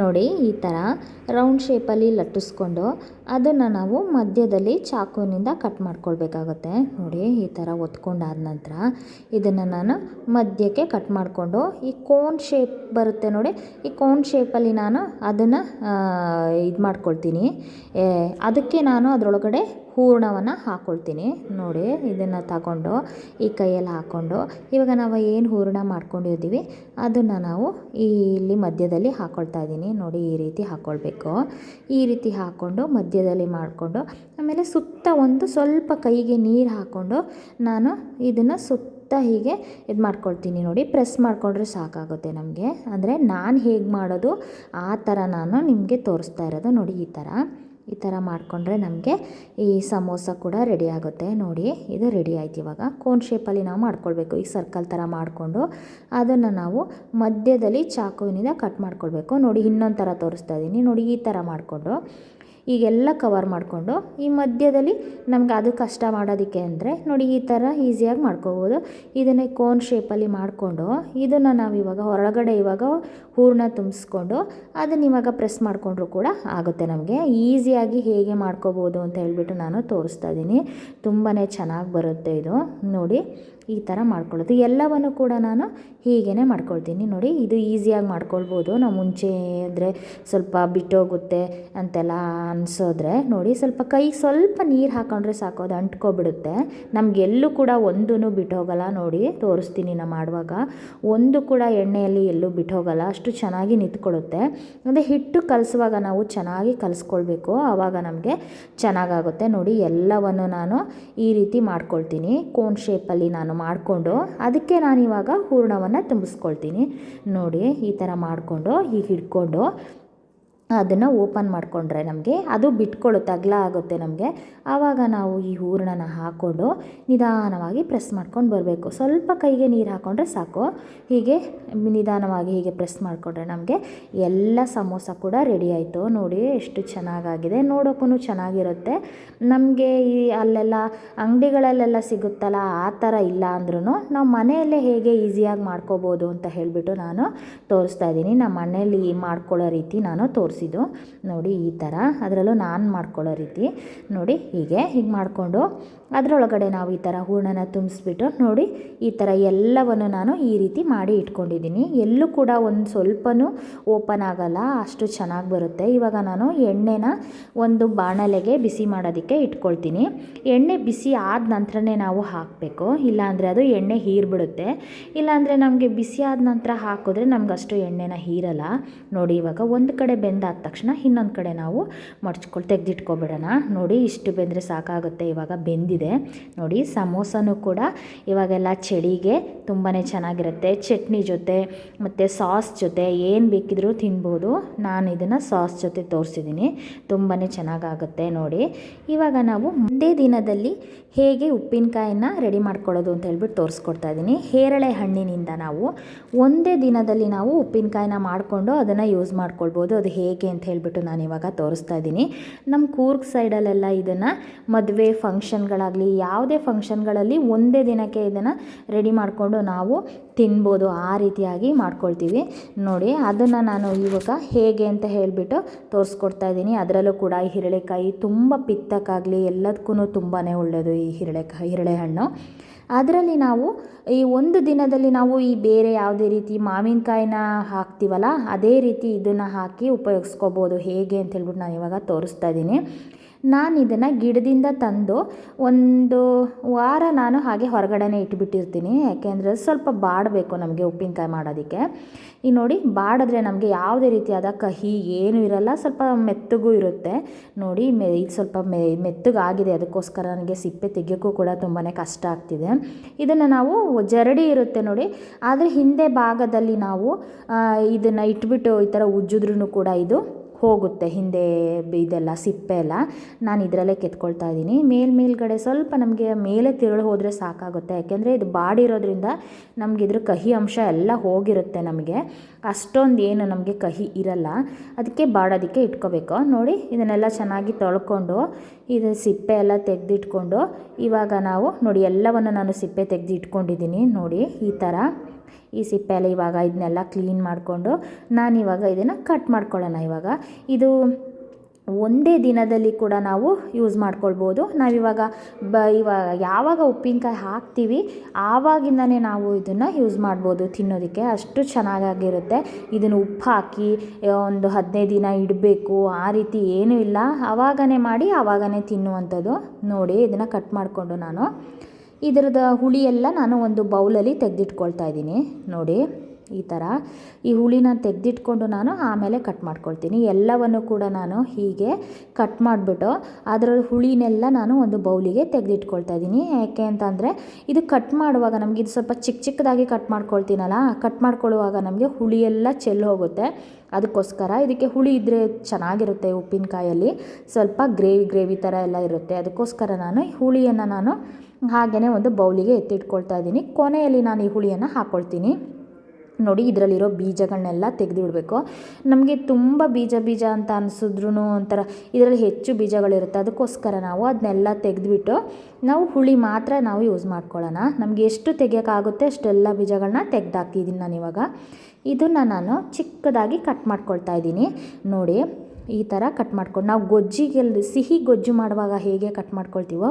ನೋಡಿ, ಈ ಥರ ರೌಂಡ್ ಶೇಪಲ್ಲಿ ಲಟ್ಟಿಸ್ಕೊಂಡು ಅದನ್ನು ನಾವು ಮಧ್ಯದಲ್ಲಿ ಚಾಕುವಿನಿಂದ ಕಟ್ ಮಾಡ್ಕೊಳ್ಬೇಕಾಗುತ್ತೆ. ನೋಡಿ, ಈ ಥರ ಒತ್ಕೊಂಡಾದ ನಂತರ ಇದನ್ನು ನಾನು ಮಧ್ಯಕ್ಕೆ ಕಟ್ ಮಾಡಿಕೊಂಡು ಈ ಕೋನ್ ಶೇಪ್ ಬರುತ್ತೆ ನೋಡಿ, ಈ ಕೋನ್ ಶೇಪಲ್ಲಿ ನಾನು ಅದನ್ನು ಇದು ಮಾಡ್ಕೊಳ್ತೀನಿ. ಅದಕ್ಕೆ ನಾನು ಅದರೊಳಗಡೆ ಹೂರಣವನ್ನು ಹಾಕ್ಕೊಳ್ತೀನಿ ನೋಡಿ, ಇದನ್ನು ತಗೊಂಡು ಈ ಕೈಯಲ್ಲಿ ಹಾಕ್ಕೊಂಡು ಇವಾಗ ನಾವು ಏನು ಹೂರಣ ಮಾಡ್ಕೊಂಡಿದ್ದೀವಿ, ಅದನ್ನು ನಾವು ಇಲ್ಲಿ ಮಧ್ಯದಲ್ಲಿ ಹಾಕ್ಕೊಳ್ತಾ ಇದ್ದೀನಿ. ನೋಡಿ ಈ ರೀತಿ ಹಾಕ್ಕೊಳ್ಬೇಕು. ಈ ರೀತಿ ಹಾಕ್ಕೊಂಡು ಮಧ್ಯದಲ್ಲಿ ಮಾಡಿಕೊಂಡು, ಆಮೇಲೆ ಸುತ್ತ ಒಂದು ಸ್ವಲ್ಪ ಕೈಗೆ ನೀರು ಹಾಕ್ಕೊಂಡು ನಾನು ಇದನ್ನು ಸುತ್ತ ಹೀಗೆ ಇದು ಮಾಡ್ಕೊಳ್ತೀನಿ. ನೋಡಿ ಪ್ರೆಸ್ ಮಾಡಿಕೊಂಡ್ರೆ ಸಾಕಾಗುತ್ತೆ ನಮಗೆ. ಅಂದರೆ ನಾನು ಹೇಗೆ ಮಾಡೋದು, ಆ ಥರ ನಾನು ನಿಮಗೆ ತೋರಿಸ್ತಾ ಇರೋದು. ನೋಡಿ ಈ ಥರ ಈ ಥರ ಮಾಡಿಕೊಂಡ್ರೆ ನಮಗೆ ಈ ಸಮೋಸ ಕೂಡ ರೆಡಿ ಆಗುತ್ತೆ. ನೋಡಿ, ಇದು ರೆಡಿ ಆಯ್ತು ಇವಾಗ. ಕೋನ್ ಶೇಪಲ್ಲಿ ನಾವು ಮಾಡ್ಕೊಳ್ಬೇಕು. ಈ ಸರ್ಕಲ್ ಥರ ಮಾಡಿಕೊಂಡು ಅದನ್ನು ನಾವು ಮಧ್ಯದಲ್ಲಿ ಚಾಕುವಿನಿಂದ ಕಟ್ ಮಾಡ್ಕೊಳ್ಬೇಕು. ನೋಡಿ, ಇನ್ನೊಂದು ಥರ ತೋರಿಸ್ತಾ ಇದ್ದೀನಿ ನೋಡಿ, ಈ ಥರ ಮಾಡಿಕೊಂಡು ಈಗೆಲ್ಲ ಕವರ್ ಮಾಡಿಕೊಂಡು ಈ ಮಧ್ಯದಲ್ಲಿ ನಮ್ಗೆ ಅದು ಕಷ್ಟ ಮಾಡೋದಕ್ಕೆ ಅಂದರೆ ನೋಡಿ ಈ ಥರ ಈಸಿಯಾಗಿ ಮಾಡ್ಕೋಬೋದು. ಇದನ್ನು ಕೋನ್ ಶೇಪಲ್ಲಿ ಮಾಡಿಕೊಂಡು ಇದನ್ನು ನಾವು ಇವಾಗ ಹೊರಗಡೆ ಇವಾಗ ಹೂರಣ ತುಂಬಿಸ್ಕೊಂಡು ಅದನ್ನ ಇವಾಗ ಪ್ರೆಸ್ ಮಾಡಿಕೊಂಡ್ರು ಕೂಡ ಆಗುತ್ತೆ ನಮಗೆ. ಈಸಿಯಾಗಿ ಹೇಗೆ ಮಾಡ್ಕೋಬೋದು ಅಂತ ಹೇಳಿಬಿಟ್ಟು ನಾನು ತೋರಿಸ್ತಾ ಇದ್ದೀನಿ. ತುಂಬಾ ಚೆನ್ನಾಗಿ ಬರುತ್ತೆ ಇದು. ನೋಡಿ ಈ ಥರ ಮಾಡ್ಕೊಳ್ಳೋದು. ಎಲ್ಲವನ್ನು ಕೂಡ ನಾನು ಹೀಗೇ ಮಾಡ್ಕೊಳ್ತೀನಿ. ನೋಡಿ, ಇದು ಈಸಿಯಾಗಿ ಮಾಡ್ಕೊಳ್ಬೋದು. ನಾವು ಮುಂಚೆ ಅಂದರೆ ಸ್ವಲ್ಪ ಬಿಟ್ಟೋಗುತ್ತೆ ಅಂತೆಲ್ಲ ಅನಿಸೋದ್ರೆ ನೋಡಿ, ಸ್ವಲ್ಪ ಕೈ ಸ್ವಲ್ಪ ನೀರು ಹಾಕೊಂಡ್ರೆ ಸಾಕು, ಅದು ಅಂಟ್ಕೊಬಿಡುತ್ತೆ. ನಮಗೆಲ್ಲೂ ಕೂಡ ಒಂದೂ ಬಿಟ್ಟೋಗಲ್ಲ ನೋಡಿ, ತೋರಿಸ್ತೀನಿ ನಾನು ಮಾಡುವಾಗ. ಒಂದು ಕೂಡ ಎಣ್ಣೆಯಲ್ಲಿ ಎಲ್ಲೂ ಬಿಟ್ಟೋಗಲ್ಲ, ಅಷ್ಟು ಚೆನ್ನಾಗಿ ನಿಂತ್ಕೊಳ್ಳುತ್ತೆ. ಅಂದರೆ ಹಿಟ್ಟು ಕಲಿಸುವಾಗ ನಾವು ಚೆನ್ನಾಗಿ ಕಲಿಸ್ಕೊಳ್ಬೇಕು, ಆವಾಗ ನಮಗೆ ಚೆನ್ನಾಗಾಗುತ್ತೆ. ನೋಡಿ, ಎಲ್ಲವನ್ನು ನಾನು ಈ ರೀತಿ ಮಾಡ್ಕೊಳ್ತೀನಿ. ಕೋನ್ ಶೇಪಲ್ಲಿ ನಾನು ಮಾಡಿಕೊಂಡು ಅದಕ್ಕೆ ನಾನು ಇವಾಗ ಹೂರಣವನ್ನು ತುಂಬಿಸ್ಕೊಳ್ತೀನಿ. ನೋಡಿ ಈ ಥರ ಮಾಡಿಕೊಂಡು ಹೀಗೆ ಹಿಡ್ಕೊಂಡು ಅದನ್ನು ಓಪನ್ ಮಾಡಿಕೊಂಡ್ರೆ ನಮಗೆ, ಅದು ಬಿಟ್ಕೊಳ್ಳುತ್ತೆ ಅಗಲ ಆಗುತ್ತೆ ನಮಗೆ. ಆವಾಗ ನಾವು ಈ ಹೂರಣನ ಹಾಕ್ಕೊಂಡು ನಿಧಾನವಾಗಿ ಪ್ರೆಸ್ ಮಾಡ್ಕೊಂಡು ಬರಬೇಕು. ಸ್ವಲ್ಪ ಕೈಗೆ ನೀರು ಹಾಕ್ಕೊಂಡ್ರೆ ಸಾಕು. ಹೀಗೆ ನಿಧಾನವಾಗಿ ಹೀಗೆ ಪ್ರೆಸ್ ಮಾಡಿಕೊಂಡ್ರೆ ನಮಗೆ ಎಲ್ಲ ಸಮೋಸ ಕೂಡ ರೆಡಿ ಆಯಿತು. ನೋಡಿ ಎಷ್ಟು ಚೆನ್ನಾಗಾಗಿದೆ. ನೋಡೋಕ್ಕೂ ಚೆನ್ನಾಗಿರುತ್ತೆ. ನಮಗೆ ಈ ಅಲ್ಲೆಲ್ಲ ಅಂಗಡಿಗಳಲ್ಲೆಲ್ಲ ಸಿಗುತ್ತಲ್ಲ, ಆ ಥರ ಇಲ್ಲ ಅಂದ್ರೂ ನಾವು ಮನೆಯಲ್ಲೇ ಹೇಗೆ ಈಸಿಯಾಗಿ ಮಾಡ್ಕೋಬೋದು ಅಂತ ಹೇಳಿಬಿಟ್ಟು ನಾನು ತೋರಿಸ್ತಾ ಇದ್ದೀನಿ. ನಮ್ಮ ಮನೆಯಲ್ಲಿ ಮಾಡ್ಕೊಳ್ಳೋ ರೀತಿ ನಾನು ತೋರಿಸಿದ್ದು. ನೋಡಿ ಈ ಥರ ಅದರಲ್ಲೂ ನಾನು ಮಾಡ್ಕೊಳ್ಳೋ ರೀತಿ. ನೋಡಿ ಹೀಗೆ ಹೀಗೆ ಮಾಡಿಕೊಂಡು ಅದರೊಳಗಡೆ ನಾವು ಈ ಥರ ಹೂರ್ಣನ ತುಂಬಿಸ್ಬಿಟ್ಟು ನೋಡಿ, ಈ ಥರ ಎಲ್ಲವನ್ನು ನಾನು ಈ ರೀತಿ ಮಾಡಿ ಇಟ್ಕೊಂಡಿದ್ದೀನಿ. ಎಲ್ಲೂ ಕೂಡ ಒಂದು ಸ್ವಲ್ಪನೂ ಓಪನ್ ಆಗಲ್ಲ, ಅಷ್ಟು ಚೆನ್ನಾಗಿ ಬರುತ್ತೆ. ಇವಾಗ ನಾನು ಎಣ್ಣೆನ ಒಂದು ಬಾಣಲೆಗೆ ಬಿಸಿ ಮಾಡೋದಕ್ಕೆ ಇಟ್ಕೊಳ್ತೀನಿ. ಎಣ್ಣೆ ಬಿಸಿ ಆದ ನಂತರನೇ ನಾವು ಹಾಕಬೇಕು. ಇಲ್ಲಾಂದರೆ ಅದು ಎಣ್ಣೆ ಹೀರ್ಬಿಡುತ್ತೆ. ಇಲ್ಲಾಂದರೆ ನಮಗೆ ಬಿಸಿ ಆದ ನಂತರ ಹಾಕಿದ್ರೆ ನಮ್ಗೆ ಅಷ್ಟು ಎಣ್ಣೆನ ಹೀರಲ್ಲ. ನೋಡಿ, ಇವಾಗ ಒಂದು ಕಡೆ ಬೆಂದಾದ ತಕ್ಷಣ ಇನ್ನೊಂದು ಕಡೆ ನಾವು ಮಡ್ಚ್ಕೊಂಡು ತೆಗೆದಿಟ್ಕೊಬಿಡೋಣ. ನೋಡಿ, ಇಷ್ಟು ಬೆಂದರೆ ಸಾಕಾಗುತ್ತೆ ಇವಾಗ ಬೆಂದಿದೆ ನೋಡಿ, ಸಮೋಸನೂ ಕೂಡ ಇವಾಗೆಲ್ಲ ಚಳಿಗೆ ತುಂಬಾ ಚೆನ್ನಾಗಿರುತ್ತೆ. ಚಟ್ನಿ ಜೊತೆ ಮತ್ತು ಸಾಸ್ ಜೊತೆ ಏನು ಬೇಕಿದ್ರೂ ತಿನ್ಬೋದು. ನಾನು ಇದನ್ನು ಸಾಸ್ ಜೊತೆ ತೋರಿಸಿದ್ದೀನಿ ತುಂಬಾ ಚೆನ್ನಾಗಾಗುತ್ತೆ ನೋಡಿ. ಇವಾಗ ನಾವು ಒಂದೇ ದಿನದಲ್ಲಿ ಹೇಗೆ ಉಪ್ಪಿನಕಾಯಿನ ರೆಡಿ ಮಾಡ್ಕೊಳ್ಳೋದು ಅಂತ ಹೇಳ್ಬಿಟ್ಟು ತೋರಿಸ್ಕೊಡ್ತಾ ಇದ್ದೀನಿ ಹೇರಳೆ ಹಣ್ಣಿನಿಂದ ನಾವು ಒಂದೇ ದಿನದಲ್ಲಿ ನಾವು ಉಪ್ಪಿನಕಾಯಿನ ಮಾಡಿಕೊಂಡು ಅದನ್ನು ಯೂಸ್ ಮಾಡ್ಕೊಳ್ಬೋದು. ಅದು ಹೇಗೆ ಅಂತ ಹೇಳಿಬಿಟ್ಟು ನಾನು ಇವಾಗ ತೋರಿಸ್ತಾ ಇದ್ದೀನಿ ನಮ್ಮ ಕೂರ್ಗ್ ಸೈಡಲ್ಲೆಲ್ಲ ಇದನ್ನು ಮದುವೆ ಫಂಕ್ಷನ್ಗಳಾಗಲಿ ಯಾವುದೇ ಫಂಕ್ಷನ್ಗಳಲ್ಲಿ ಒಂದೇ ದಿನಕ್ಕೆ ಇದನ್ನು ರೆಡಿ ಮಾಡಿಕೊಂಡು ನಾವು ತಿನ್ಬೋದು, ಆ ರೀತಿಯಾಗಿ ಮಾಡ್ಕೊಳ್ತೀವಿ. ನೋಡಿ, ಅದನ್ನು ನಾನು ಇವಾಗ ಹೇಗೆ ಅಂತ ಹೇಳಿಬಿಟ್ಟು ತೋರಿಸ್ಕೊಡ್ತಾ ಇದ್ದೀನಿ. ಅದರಲ್ಲೂ ಕೂಡ ಈ ಹಿರಳೆಕಾಯಿ ತುಂಬ ಪಿತ್ತಕ್ಕಾಗಲಿ ಎಲ್ಲದಕ್ಕೂ ತುಂಬಾ ಒಳ್ಳೆಯದು ಈ ಹಿರಳೆಕಾಯಿ ಹಿರಳೆ ಹಣ್ಣು ಅದರಲ್ಲಿ ನಾವು ಈ ಒಂದು ದಿನದಲ್ಲಿ ನಾವು ಈ ಬೇರೆ ಯಾವುದೇ ರೀತಿ ಮಾವಿನಕಾಯಿನ ಹಾಕ್ತೀವಲ್ಲ, ಅದೇ ರೀತಿ ಇದನ್ನು ಹಾಕಿ ಉಪಯೋಗಿಸ್ಕೋಬೋದು. ಹೇಗೆ ಅಂತ ಹೇಳ್ಬಿಟ್ಟು ನಾನು ಇವಾಗ ತೋರಿಸ್ತಾ ಇದ್ದೀನಿ. ನಾನು ಇದನ್ನು ಗಿಡದಿಂದ ತಂದು ಒಂದು ವಾರ ನಾನು ಹಾಗೆ ಹೊರಗಡೆನೇ ಇಟ್ಬಿಟ್ಟಿರ್ತೀನಿ. ಯಾಕೆಂದರೆ ಸ್ವಲ್ಪ ಬಾಡಬೇಕು ನಮಗೆ ಉಪ್ಪಿನಕಾಯಿ ಮಾಡೋದಕ್ಕೆ. ಈ ನೋಡಿ ಬಾಡಿದ್ರೆ ನಮಗೆ ಯಾವುದೇ ರೀತಿಯಾದ ಕಹಿ ಏನೂ ಇರಲ್ಲ, ಸ್ವಲ್ಪ ಮೆತ್ತಗೂ ಇರುತ್ತೆ. ನೋಡಿ ಮೆ, ಇದು ಸ್ವಲ್ಪ ಮೆ, ಮೆತ್ತಗಾಗಿದೆ, ಅದಕ್ಕೋಸ್ಕರ ನನಗೆ ಸಿಪ್ಪೆ ತೆಗಿಯೋಕ್ಕೂ ಕೂಡ ತುಂಬಾ ಕಷ್ಟ ಆಗ್ತಿದೆ. ಇದನ್ನು ನಾವು ಜರಡಿ ಇರುತ್ತೆ ನೋಡಿ. ಆದರೆ ಹಿಂದೆ ಭಾಗದಲ್ಲಿ ನಾವು ಇದನ್ನು ಇಟ್ಬಿಟ್ಟು ಈ ಥರ ಉಜ್ಜಿದ್ರೂ ಕೂಡ ಇದು ಹೋಗುತ್ತೆ ಹಿಂದೆ ಇದೆಲ್ಲ ಸಿಪ್ಪೆ ಎಲ್ಲ. ನಾನು ಇದರಲ್ಲೇ ಕೆತ್ಕೊಳ್ತಾ ಇದ್ದೀನಿ. ಮೇಲ್ ಮೇಲ್ಗಡೆ ಸ್ವಲ್ಪ ನಮಗೆ ಮೇಲೆ ತಿರುಳು ಹೋದರೆ ಸಾಕಾಗುತ್ತೆ. ಯಾಕೆಂದರೆ ಇದು ಬಾಡಿರೋದ್ರಿಂದ ನಮ್ಗೆ ಇದ್ರ ಕಹಿ ಅಂಶ ಎಲ್ಲ ಹೋಗಿರುತ್ತೆ ನಮಗೆ. ಅಷ್ಟೊಂದು ಏನು ನಮಗೆ ಕಹಿ ಇರಲ್ಲ. ಅದಕ್ಕೆ ಬಾಡೋದಕ್ಕೆ ಇಟ್ಕೋಬೇಕು. ನೋಡಿ, ಇದನ್ನೆಲ್ಲ ಚೆನ್ನಾಗಿ ತೊಳ್ಕೊಂಡು, ಇದು ಸಿಪ್ಪೆ ಎಲ್ಲ ತೆಗೆದಿಟ್ಕೊಂಡು, ಇವಾಗ ನಾವು ನೋಡಿ ಎಲ್ಲವನ್ನು ನಾನು ಸಿಪ್ಪೆ ತೆಗೆದು ಇಟ್ಕೊಂಡಿದ್ದೀನಿ ನೋಡಿ, ಈ ಥರ ಈ ಸಿಪ್ಪೆ ಎಲ್ಲ ಇವಾಗ ಇದನ್ನೆಲ್ಲ ಕ್ಲೀನ್ ಮಾಡಿಕೊಂಡು ನಾನಿವಾಗ ಇದನ್ನು ಕಟ್ ಮಾಡ್ಕೊಳ್ಳೋಣ ಇವಾಗ. ಇದು ಒಂದೇ ದಿನದಲ್ಲಿ ಕೂಡ ನಾವು ಯೂಸ್ ಮಾಡ್ಕೊಳ್ಬೋದು. ನಾವಿವಾಗ ಬ, ಇವಾಗ ಯಾವಾಗ ಉಪ್ಪಿನಕಾಯಿ ಹಾಕ್ತೀವಿ, ಆವಾಗಿಂದನೇ ನಾವು ಇದನ್ನು ಯೂಸ್ ಮಾಡ್ಬೋದು ತಿನ್ನೋದಕ್ಕೆ. ಅಷ್ಟು ಚೆನ್ನಾಗಾಗಿರುತ್ತೆ. ಇದನ್ನು ಉಪ್ಪು ಹಾಕಿ ಒಂದು ಹದಿನೈದು ದಿನ ಇಡಬೇಕು. ಆ ರೀತಿ ಏನೂ ಇಲ್ಲ. ಆವಾಗನೇ ಮಾಡಿ, ಆವಾಗನೇ ತಿನ್ನುವಂಥದ್ದು. ನೋಡಿ, ಇದನ್ನು ಕಟ್ ಮಾಡಿಕೊಂಡು ನಾನು. ಇದರದ ಹುಳಿ ಎಲ್ಲ ನಾನು ಒಂದು ಬೌಲಲ್ಲಿ ತೆಗೆದಿಟ್ಕೊಳ್ತಾ ಇದ್ದೀನಿ. ನೋಡಿ. ಈ ಥರ ಈ ಹುಳಿನ ತೆಗೆದಿಟ್ಕೊಂಡು ನಾನು ಆಮೇಲೆ ಕಟ್ ಮಾಡ್ಕೊಳ್ತೀನಿ. ಎಲ್ಲವನ್ನು ಕೂಡ ನಾನು ಹೀಗೆ ಕಟ್ ಮಾಡಿಬಿಟ್ಟು ಅದರ ಹುಳಿನೆಲ್ಲ ನಾನು ಒಂದು ಬೌಲಿಗೆ ತೆಗೆದಿಟ್ಕೊಳ್ತಾ ಇದ್ದೀನಿ. ಯಾಕೆ ಅಂತಂದರೆ ಇದು ಕಟ್ ಮಾಡುವಾಗ ನಮಗೆ ಇದು ಸ್ವಲ್ಪ ಚಿಕ್ಕ ಚಿಕ್ಕದಾಗಿ ಕಟ್ ಮಾಡ್ಕೊಳ್ತೀನಲ್ಲ ಕಟ್ ಮಾಡ್ಕೊಳ್ಳುವಾಗ ನಮಗೆ ಹುಳಿ ಎಲ್ಲ ಚೆಲ್ಲಿ ಹೋಗುತ್ತೆ. ಅದಕ್ಕೋಸ್ಕರ ಇದಕ್ಕೆ ಹುಳಿ ಇದ್ದರೆ ಚೆನ್ನಾಗಿರುತ್ತೆ ಉಪ್ಪಿನಕಾಯಲ್ಲಿ. ಸ್ವಲ್ಪ ಗ್ರೇವಿ ಗ್ರೇವಿ ಥರ ಎಲ್ಲ ಇರುತ್ತೆ. ಅದಕ್ಕೋಸ್ಕರ ನಾನು ಹುಳಿಯನ್ನು ನಾನು ಹಾಗೆಯೇ ಒಂದು ಬೌಲಿಗೆ ಎತ್ತಿಟ್ಕೊಳ್ತಾ ಇದ್ದೀನಿ. ಕೊನೆಯಲ್ಲಿ ನಾನು ಈ ಹುಳಿಯನ್ನು ಹಾಕ್ಕೊಳ್ತೀನಿ ನೋಡಿ ಇದರಲ್ಲಿರೋ ಬೀಜಗಳನ್ನೆಲ್ಲ ತೆಗೆದು ಬಿಡಬೇಕು ನಮಗೆ ತುಂಬ ಬೀಜ ಬೀಜ ಅಂತ ಅನಿಸಿದ್ರೂ ಒಂಥರ ಇದರಲ್ಲಿ ಹೆಚ್ಚು ಬೀಜಗಳಿರುತ್ತೆ. ಅದಕ್ಕೋಸ್ಕರ ನಾವು ಅದನ್ನೆಲ್ಲ ತೆಗೆದುಬಿಟ್ಟು ನಾವು ಹುಳಿ ಮಾತ್ರ ನಾವು ಯೂಸ್ ಮಾಡ್ಕೊಳ್ಳೋಣ. ನಮಗೆ ಎಷ್ಟು ತೆಗಿಯೋಕ್ಕಾಗುತ್ತೆ ಅಷ್ಟೆಲ್ಲ ಬೀಜಗಳನ್ನ ತೆಗೆದಾಕಿದ್ದೀನಿ ನಾನು ಇವಾಗ ಇದನ್ನು ನಾನು ಚಿಕ್ಕದಾಗಿ ಕಟ್ ಮಾಡ್ಕೊಳ್ತಾ ಇದ್ದೀನಿ. ನೋಡಿ ಈ ಥರ ಕಟ್ ಮಾಡ್ಕೊಂಡು ನಾವು ಗೊಜ್ಜಿಗೆಲ್ಲ ಸಿಹಿ ಗೊಜ್ಜು ಮಾಡುವಾಗ ಹೇಗೆ ಕಟ್ ಮಾಡ್ಕೊಳ್ತೀವೋ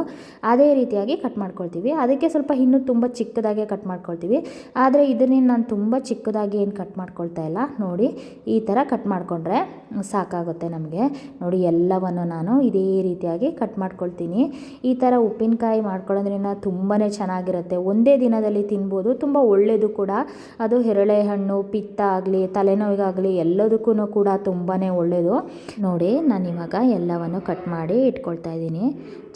ಅದೇ ರೀತಿಯಾಗಿ ಕಟ್ ಮಾಡ್ಕೊಳ್ತೀವಿ. ಅದಕ್ಕೆ ಸ್ವಲ್ಪ ಇನ್ನೂ ತುಂಬ ಚಿಕ್ಕದಾಗೆ ಕಟ್ ಮಾಡ್ಕೊಳ್ತೀವಿ. ಆದರೆ ಇದನ್ನೇ ನಾನು ತುಂಬ ಚಿಕ್ಕದಾಗಿ ಏನು ಕಟ್ ಮಾಡ್ಕೊಳ್ತಾ ಇಲ್ಲ. ನೋಡಿ, ಈ ಥರ ಕಟ್ ಮಾಡಿಕೊಂಡ್ರೆ ಸಾಕಾಗುತ್ತೆ ನಮಗೆ. ನೋಡಿ, ಎಲ್ಲವನ್ನು ನಾನು ಇದೇ ರೀತಿಯಾಗಿ ಕಟ್ ಮಾಡ್ಕೊಳ್ತೀನಿ. ಈ ಥರ ಉಪ್ಪಿನಕಾಯಿ ಮಾಡ್ಕೊಳ್ಳೋದ್ರಿಂದ ತುಂಬಾ ಚೆನ್ನಾಗಿರುತ್ತೆ. ಒಂದೇ ದಿನದಲ್ಲಿ ತಿನ್ಬೋದು. ತುಂಬ ಒಳ್ಳೆಯದು ಕೂಡ. ಅದು ಹೆರಳೆ ಹಣ್ಣು ಪಿತ್ತ ಆಗಲಿ, ತಲೆನೋವಿಗಾಗಲಿ ಎಲ್ಲದಕ್ಕೂ ಕೂಡ ತುಂಬಾ ಒಳ್ಳೆಯದು ನೋಡಿ, ನಾನು ಇವಾಗ ಎಲ್ಲವನ್ನು ಕಟ್ ಮಾಡಿ ಇಟ್ಕೊಳ್ತಾ ಇದ್ದೀನಿ.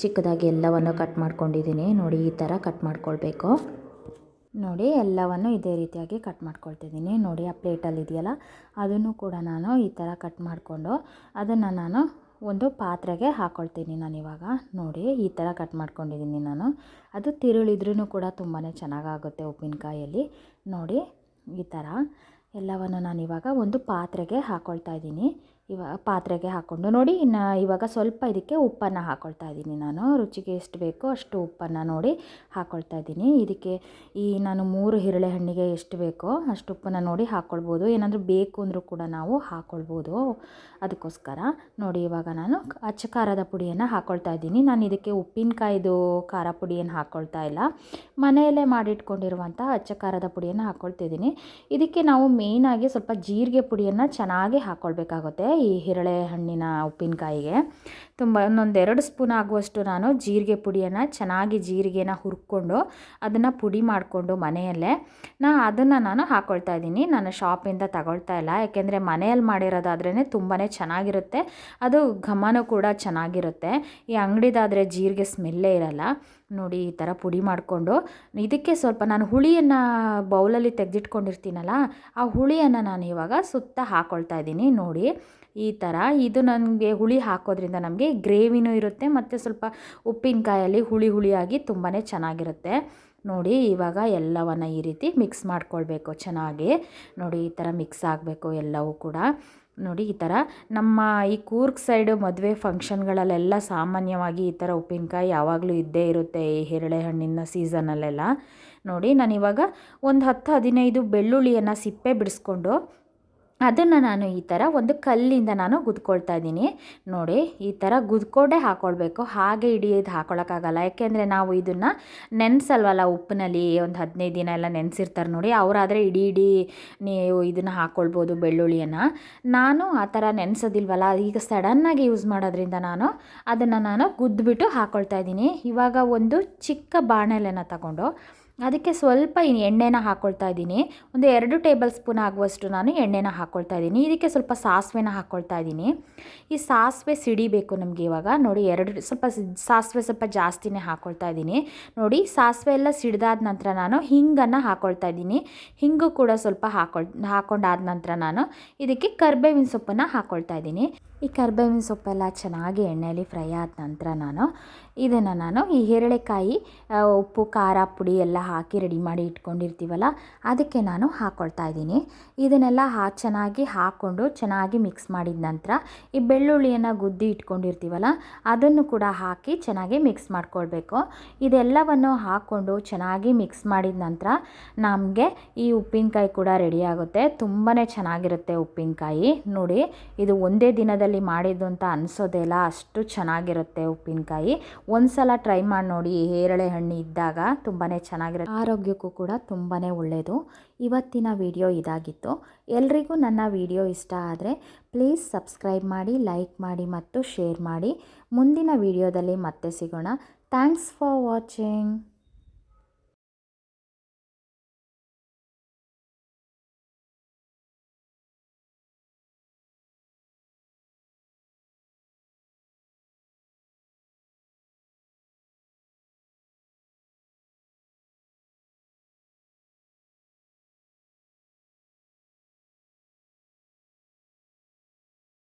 ಚಿಕ್ಕದಾಗಿ ಎಲ್ಲವನ್ನು ಕಟ್ ಮಾಡ್ಕೊಂಡಿದ್ದೀನಿ. ನೋಡಿ, ಈ ಥರ ಕಟ್ ಮಾಡ್ಕೊಳ್ಬೇಕು. ನೋಡಿ, ಎಲ್ಲವನ್ನು ಇದೇ ರೀತಿಯಾಗಿ ಕಟ್ ಮಾಡ್ಕೊಳ್ತಿದ್ದೀನಿ ನೋಡಿ, ಆ ಪ್ಲೇಟಲ್ಲಿ ಇದೆಯಲ್ಲ, ಅದನ್ನು ಕೂಡ ನಾನು ಈ ಥರ ಕಟ್ ಮಾಡಿಕೊಂಡು ಅದನ್ನು ನಾನು ಒಂದು ಪಾತ್ರೆಗೆ ಹಾಕ್ಕೊಳ್ತೀನಿ ನಾನಿವಾಗ ನೋಡಿ, ಈ ಥರ ಕಟ್ ಮಾಡ್ಕೊಂಡಿದ್ದೀನಿ ನಾನು. ಅದು ತಿರುಳಿದ್ರೂ ಕೂಡ ತುಂಬಾ ಚೆನ್ನಾಗಾಗುತ್ತೆ ಉಪ್ಪಿನಕಾಯಲ್ಲಿ. ನೋಡಿ, ಈ ಥರ ಎಲ್ಲವನ್ನು ನಾನಿವಾಗ ಒಂದು ಪಾತ್ರೆಗೆ ಹಾಕ್ಕೊಳ್ತಾ ಇದ್ದೀನಿ. ಇವಾಗ ಪಾತ್ರೆಗೆ ಹಾಕ್ಕೊಂಡು ನೋಡಿ, ಇನ್ನು ಇವಾಗ ಸ್ವಲ್ಪ ಇದಕ್ಕೆ ಉಪ್ಪನ್ನು ಹಾಕ್ಕೊಳ್ತಾ ಇದ್ದೀನಿ ನಾನು. ರುಚಿಗೆ ಎಷ್ಟು ಬೇಕೋ ಅಷ್ಟು ಉಪ್ಪನ್ನು ನೋಡಿ ಹಾಕ್ಕೊಳ್ತಾ ಇದ್ದೀನಿ. ಇದಕ್ಕೆ ಈ ನಾನು ಮೂರು ಹಿರಳೆ ಹಣ್ಣಿಗೆ ಎಷ್ಟು ಬೇಕೋ ಅಷ್ಟು ಉಪ್ಪನ್ನು ನೋಡಿ ಹಾಕ್ಕೊಳ್ಬೋದು ಏನಾದರೂ ಬೇಕು ಅಂದರೂ ಕೂಡ ನಾವು ಹಾಕ್ಕೊಳ್ಬೋದು ಅದಕ್ಕೋಸ್ಕರ ನೋಡಿ ಇವಾಗ ನಾನು ಅಚ್ಚ ಖಾರದ ಪುಡಿಯನ್ನು ಹಾಕ್ಕೊಳ್ತಾ ಇದ್ದೀನಿ. ನಾನು ಇದಕ್ಕೆ ಉಪ್ಪಿನಕಾಯಿದು ಖಾರ ಪುಡಿಯನ್ನು ಹಾಕ್ಕೊಳ್ತಾ ಇಲ್ಲ. ಮನೆಯಲ್ಲೇ ಮಾಡಿಟ್ಕೊಂಡಿರುವಂಥ ಅಚ್ಚ ಖಾರದ ಪುಡಿಯನ್ನು ಹಾಕ್ಕೊಳ್ತಿದ್ದೀನಿ ಇದಕ್ಕೆ ನಾವು ಮೇಯ್ನಾಗಿ ಸ್ವಲ್ಪ ಜೀರಿಗೆ ಪುಡಿಯನ್ನು ಚೆನ್ನಾಗಿ ಹಾಕ್ಕೊಳ್ಬೇಕಾಗುತ್ತೆ ಈ ಹಿರಳೆ ಹಣ್ಣಿನ ಉಪ್ಪಿನಕಾಯಿಗೆ. ತುಂಬ ಒಂದೊಂದೆರಡು ಸ್ಪೂನ್ ಆಗುವಷ್ಟು ನಾನು ಜೀರಿಗೆ ಪುಡಿಯನ್ನು, ಚೆನ್ನಾಗಿ ಜೀರಿಗೆನ ಹುರ್ಕೊಂಡು ಅದನ್ನು ಪುಡಿ ಮಾಡಿಕೊಂಡು ಮನೆಯಲ್ಲೇ ನಾ ಅದನ್ನು ನಾನು ಹಾಕ್ಕೊಳ್ತಾ ಇದ್ದೀನಿ. ನಾನು ಶಾಪಿಂದ ತಗೊಳ್ತಾ ಇಲ್ಲ. ಯಾಕೆಂದರೆ ಮನೆಯಲ್ಲಿ ಮಾಡಿರೋದಾದ್ರೇ ತುಂಬಾ ಚೆನ್ನಾಗಿರುತ್ತೆ. ಅದು ಘಮನೂ ಕೂಡ ಚೆನ್ನಾಗಿರುತ್ತೆ. ಈ ಅಂಗಡಿದಾದರೆ ಜೀರಿಗೆ ಸ್ಮೆಲ್ಲೇ ಇರಲ್ಲ. ನೋಡಿ ಈ ಥರ ಪುಡಿ ಮಾಡಿಕೊಂಡು, ಇದಕ್ಕೆ ಸ್ವಲ್ಪ ನಾನು ಹುಳಿಯನ್ನು ಬೌಲಲ್ಲಿ ತೆಗೆದಿಟ್ಕೊಂಡಿರ್ತೀನಲ್ಲ, ಆ ಹುಳಿಯನ್ನು ನಾನು ಇವಾಗ ಸುತ್ತ ಹಾಕ್ಕೊಳ್ತಾ ಇದ್ದೀನಿ. ನೋಡಿ, ಈ ಥರ ಇದು ನನಗೆ ಹುಳಿ ಹಾಕೋದ್ರಿಂದ ನಮಗೆ ಗ್ರೇವಿನೂ ಇರುತ್ತೆ, ಮತ್ತು ಸ್ವಲ್ಪ ಉಪ್ಪಿನಕಾಯಲ್ಲಿ ಹುಳಿ ಹುಳಿಯಾಗಿ ತುಂಬಾ ಚೆನ್ನಾಗಿರುತ್ತೆ. ನೋಡಿ, ಇವಾಗ ಎಲ್ಲವನ್ನು ಈ ರೀತಿ ಮಿಕ್ಸ್ ಮಾಡ್ಕೊಳ್ಬೇಕು ಚೆನ್ನಾಗಿ. ನೋಡಿ, ಈ ಥರ ಮಿಕ್ಸ್ ಆಗಬೇಕು ಎಲ್ಲವೂ ಕೂಡ. ನೋಡಿ ಈ ಥರ ನಮ್ಮ ಈ ಕೂರ್ಗ್ ಸೈಡು ಮದುವೆ ಫಂಕ್ಷನ್ಗಳಲ್ಲೆಲ್ಲ ಸಾಮಾನ್ಯವಾಗಿ ಈ ಥರ ಉಪ್ಪಿನಕಾಯಿ ಯಾವಾಗಲೂ ಇದ್ದೇ ಇರುತ್ತೆ ಈ ಹೆರಳೆ ಹಣ್ಣಿನ ಸೀಸನಲ್ಲೆಲ್ಲ. ನೋಡಿ ನಾನಿವಾಗ ಒಂದು ಹತ್ತು ಹದಿನೈದು ಬೆಳ್ಳುಳ್ಳಿಯನ್ನು ಸಿಪ್ಪೆ ಬಿಡಿಸ್ಕೊಂಡು ಅದನ್ನು ನಾನು ಈ ಥರ ಒಂದು ಕಲ್ಲಿಂದ ನಾನು ಗುದ್ಕೊಳ್ತಾ ಇದ್ದೀನಿ. ನೋಡಿ, ಈ ಥರ ಗುದ್ಕೊಂಡೇ ಹಾಕ್ಕೊಳ್ಬೇಕು ಹಾಗೆ ಹಿಡಿಯೋದು ಹಾಕ್ಕೊಳಕ್ಕಾಗಲ್ಲ ಯಾಕೆಂದರೆ ನಾವು ಇದನ್ನು ನೆನೆಸಲ್ವಲ್ಲ ಉಪ್ಪಿನಲ್ಲಿ ಒಂದು ಹದಿನೈದು ದಿನ ಎಲ್ಲ ನೆನೆಸಿರ್ತಾರೆ ನೋಡಿ. ಅವರಾದರೆ ಇಡೀ ಇಡೀ ನೀವು ಇದನ್ನು ಹಾಕ್ಕೊಳ್ಬೋದು ಬೆಳ್ಳುಳ್ಳಿಯನ್ನು. ನಾನು ಆ ಥರ ನೆನೆಸೋದಿಲ್ವಲ್ಲ, ಈಗ ಸಡನ್ನಾಗಿ ಯೂಸ್ ಮಾಡೋದ್ರಿಂದ ನಾನು ಅದನ್ನು ನಾನು ಗುದ್ದುಬಿಟ್ಟು ಹಾಕ್ಕೊಳ್ತಾ ಇದ್ದೀನಿ. ಇವಾಗ ಒಂದು ಚಿಕ್ಕ ಬಾಣಲೆನ ತಗೊಂಡು ಅದಕ್ಕೆ ಸ್ವಲ್ಪ ಎಣ್ಣೆನ ಹಾಕ್ಕೊಳ್ತಾ ಇದ್ದೀನಿ. ಒಂದು ಎರಡು ಟೇಬಲ್ ಸ್ಪೂನ್ ಆಗುವಷ್ಟು ನಾನು ಎಣ್ಣೆನ ಹಾಕ್ಕೊಳ್ತಾ ಇದ್ದೀನಿ. ಇದಕ್ಕೆ ಸ್ವಲ್ಪ ಸಾಸಿವೆನ ಹಾಕ್ಕೊಳ್ತಾ ಇದ್ದೀನಿ. ಈ ಸಾಸಿವೆ ಸಿಡಿಬೇಕು ನಮಗೆ ಇವಾಗ. ನೋಡಿ, ಎರಡು ಸ್ವಲ್ಪ ಸಾಸಿವೆ ಸ್ವಲ್ಪ ಜಾಸ್ತಿನೇ ಹಾಕ್ಕೊಳ್ತಾ ಇದ್ದೀನಿ. ನೋಡಿ, ಸಾಸಿವೆ ಎಲ್ಲ ಸಿಡಿದಾದ ನಂತರ ನಾನು ಹಿಂಗನ್ನು ಹಾಕ್ಕೊಳ್ತಾ ಇದ್ದೀನಿ. ಹಿಂಗು ಕೂಡ ಸ್ವಲ್ಪ ಹಾಕೊಳ್ ಹಾಕ್ಕೊಂಡಾದ ನಂತರ ನಾನು ಇದಕ್ಕೆ ಕರ್ಬೇವಿನ ಸೊಪ್ಪನ್ನು ಹಾಕ್ಕೊಳ್ತಾ ಇದ್ದೀನಿ. ಈ ಕರ್ಬೇವಿನ ಸೊಪ್ಪೆಲ್ಲ ಚೆನ್ನಾಗಿ ಎಣ್ಣೆಯಲ್ಲಿ ಫ್ರೈ ಆದ ನಂತರ ನಾನು ಇದನ್ನು ನಾನು ಈ ಹೇರಳೆಕಾಯಿ ಉಪ್ಪು, ಖಾರ, ಪುಡಿ ಎಲ್ಲ ಹಾಕಿ ರೆಡಿ ಮಾಡಿ ಇಟ್ಕೊಂಡಿರ್ತೀವಲ್ಲ, ಅದಕ್ಕೆ ನಾನು ಹಾಕ್ಕೊಳ್ತಾ ಇದ್ದೀನಿ. ಇದನ್ನೆಲ್ಲ ಹಾ, ಚೆನ್ನಾಗಿ ಹಾಕ್ಕೊಂಡು ಚೆನ್ನಾಗಿ ಮಿಕ್ಸ್ ಮಾಡಿದ ನಂತರ ಈ ಬೆಳ್ಳುಳ್ಳಿಯನ್ನು ಗುದ್ದಿ ಇಟ್ಕೊಂಡಿರ್ತೀವಲ್ಲ, ಅದನ್ನು ಕೂಡ ಹಾಕಿ ಚೆನ್ನಾಗಿ ಮಿಕ್ಸ್ ಮಾಡ್ಕೊಳ್ಬೇಕು. ಇದೆಲ್ಲವನ್ನು ಹಾಕ್ಕೊಂಡು ಚೆನ್ನಾಗಿ ಮಿಕ್ಸ್ ಮಾಡಿದ ನಂತರ ನಮಗೆ ಈ ಉಪ್ಪಿನಕಾಯಿ ಕೂಡ ರೆಡಿ ಆಗುತ್ತೆ. ತುಂಬಾ ಚೆನ್ನಾಗಿರುತ್ತೆ ಉಪ್ಪಿನಕಾಯಿ. ನೋಡಿ, ಇದು ಒಂದೇ ದಿನದಲ್ಲಿ ಮಾಡಿದ್ದು ಅಂತ ಅನಿಸೋದೇ ಇಲ್ಲ ಅಷ್ಟು ಚೆನ್ನಾಗಿರುತ್ತೆ ಉಪ್ಪಿನಕಾಯಿ. ಒಂದು ಸಲ ಟ್ರೈ ಮಾಡಿ ನೋಡಿ ಹೇರಳೆ ಹಣ್ಣು ಇದ್ದಾಗ ತುಂಬಾ ಚೆನ್ನಾಗಿರುತ್ತೆ. ಆರೋಗ್ಯಕ್ಕೂ ಕೂಡ ತುಂಬಾ ಒಳ್ಳೆಯದು ಇವತ್ತಿನ ವಿಡಿಯೋ ಇದಾಗಿತ್ತು. ಎಲ್ರಿಗೂ ನನ್ನ ವಿಡಿಯೋ ಇಷ್ಟ ಆದರೆ ಪ್ಲೀಸ್ ಸಬ್ಸ್ಕ್ರೈಬ್ ಮಾಡಿ, ಲೈಕ್ ಮಾಡಿ ಮತ್ತು ಶೇರ್ ಮಾಡಿ. ಮುಂದಿನ ವಿಡಿಯೋದಲ್ಲಿ ಮತ್ತೆ ಸಿಗೋಣ. Thanks for watching.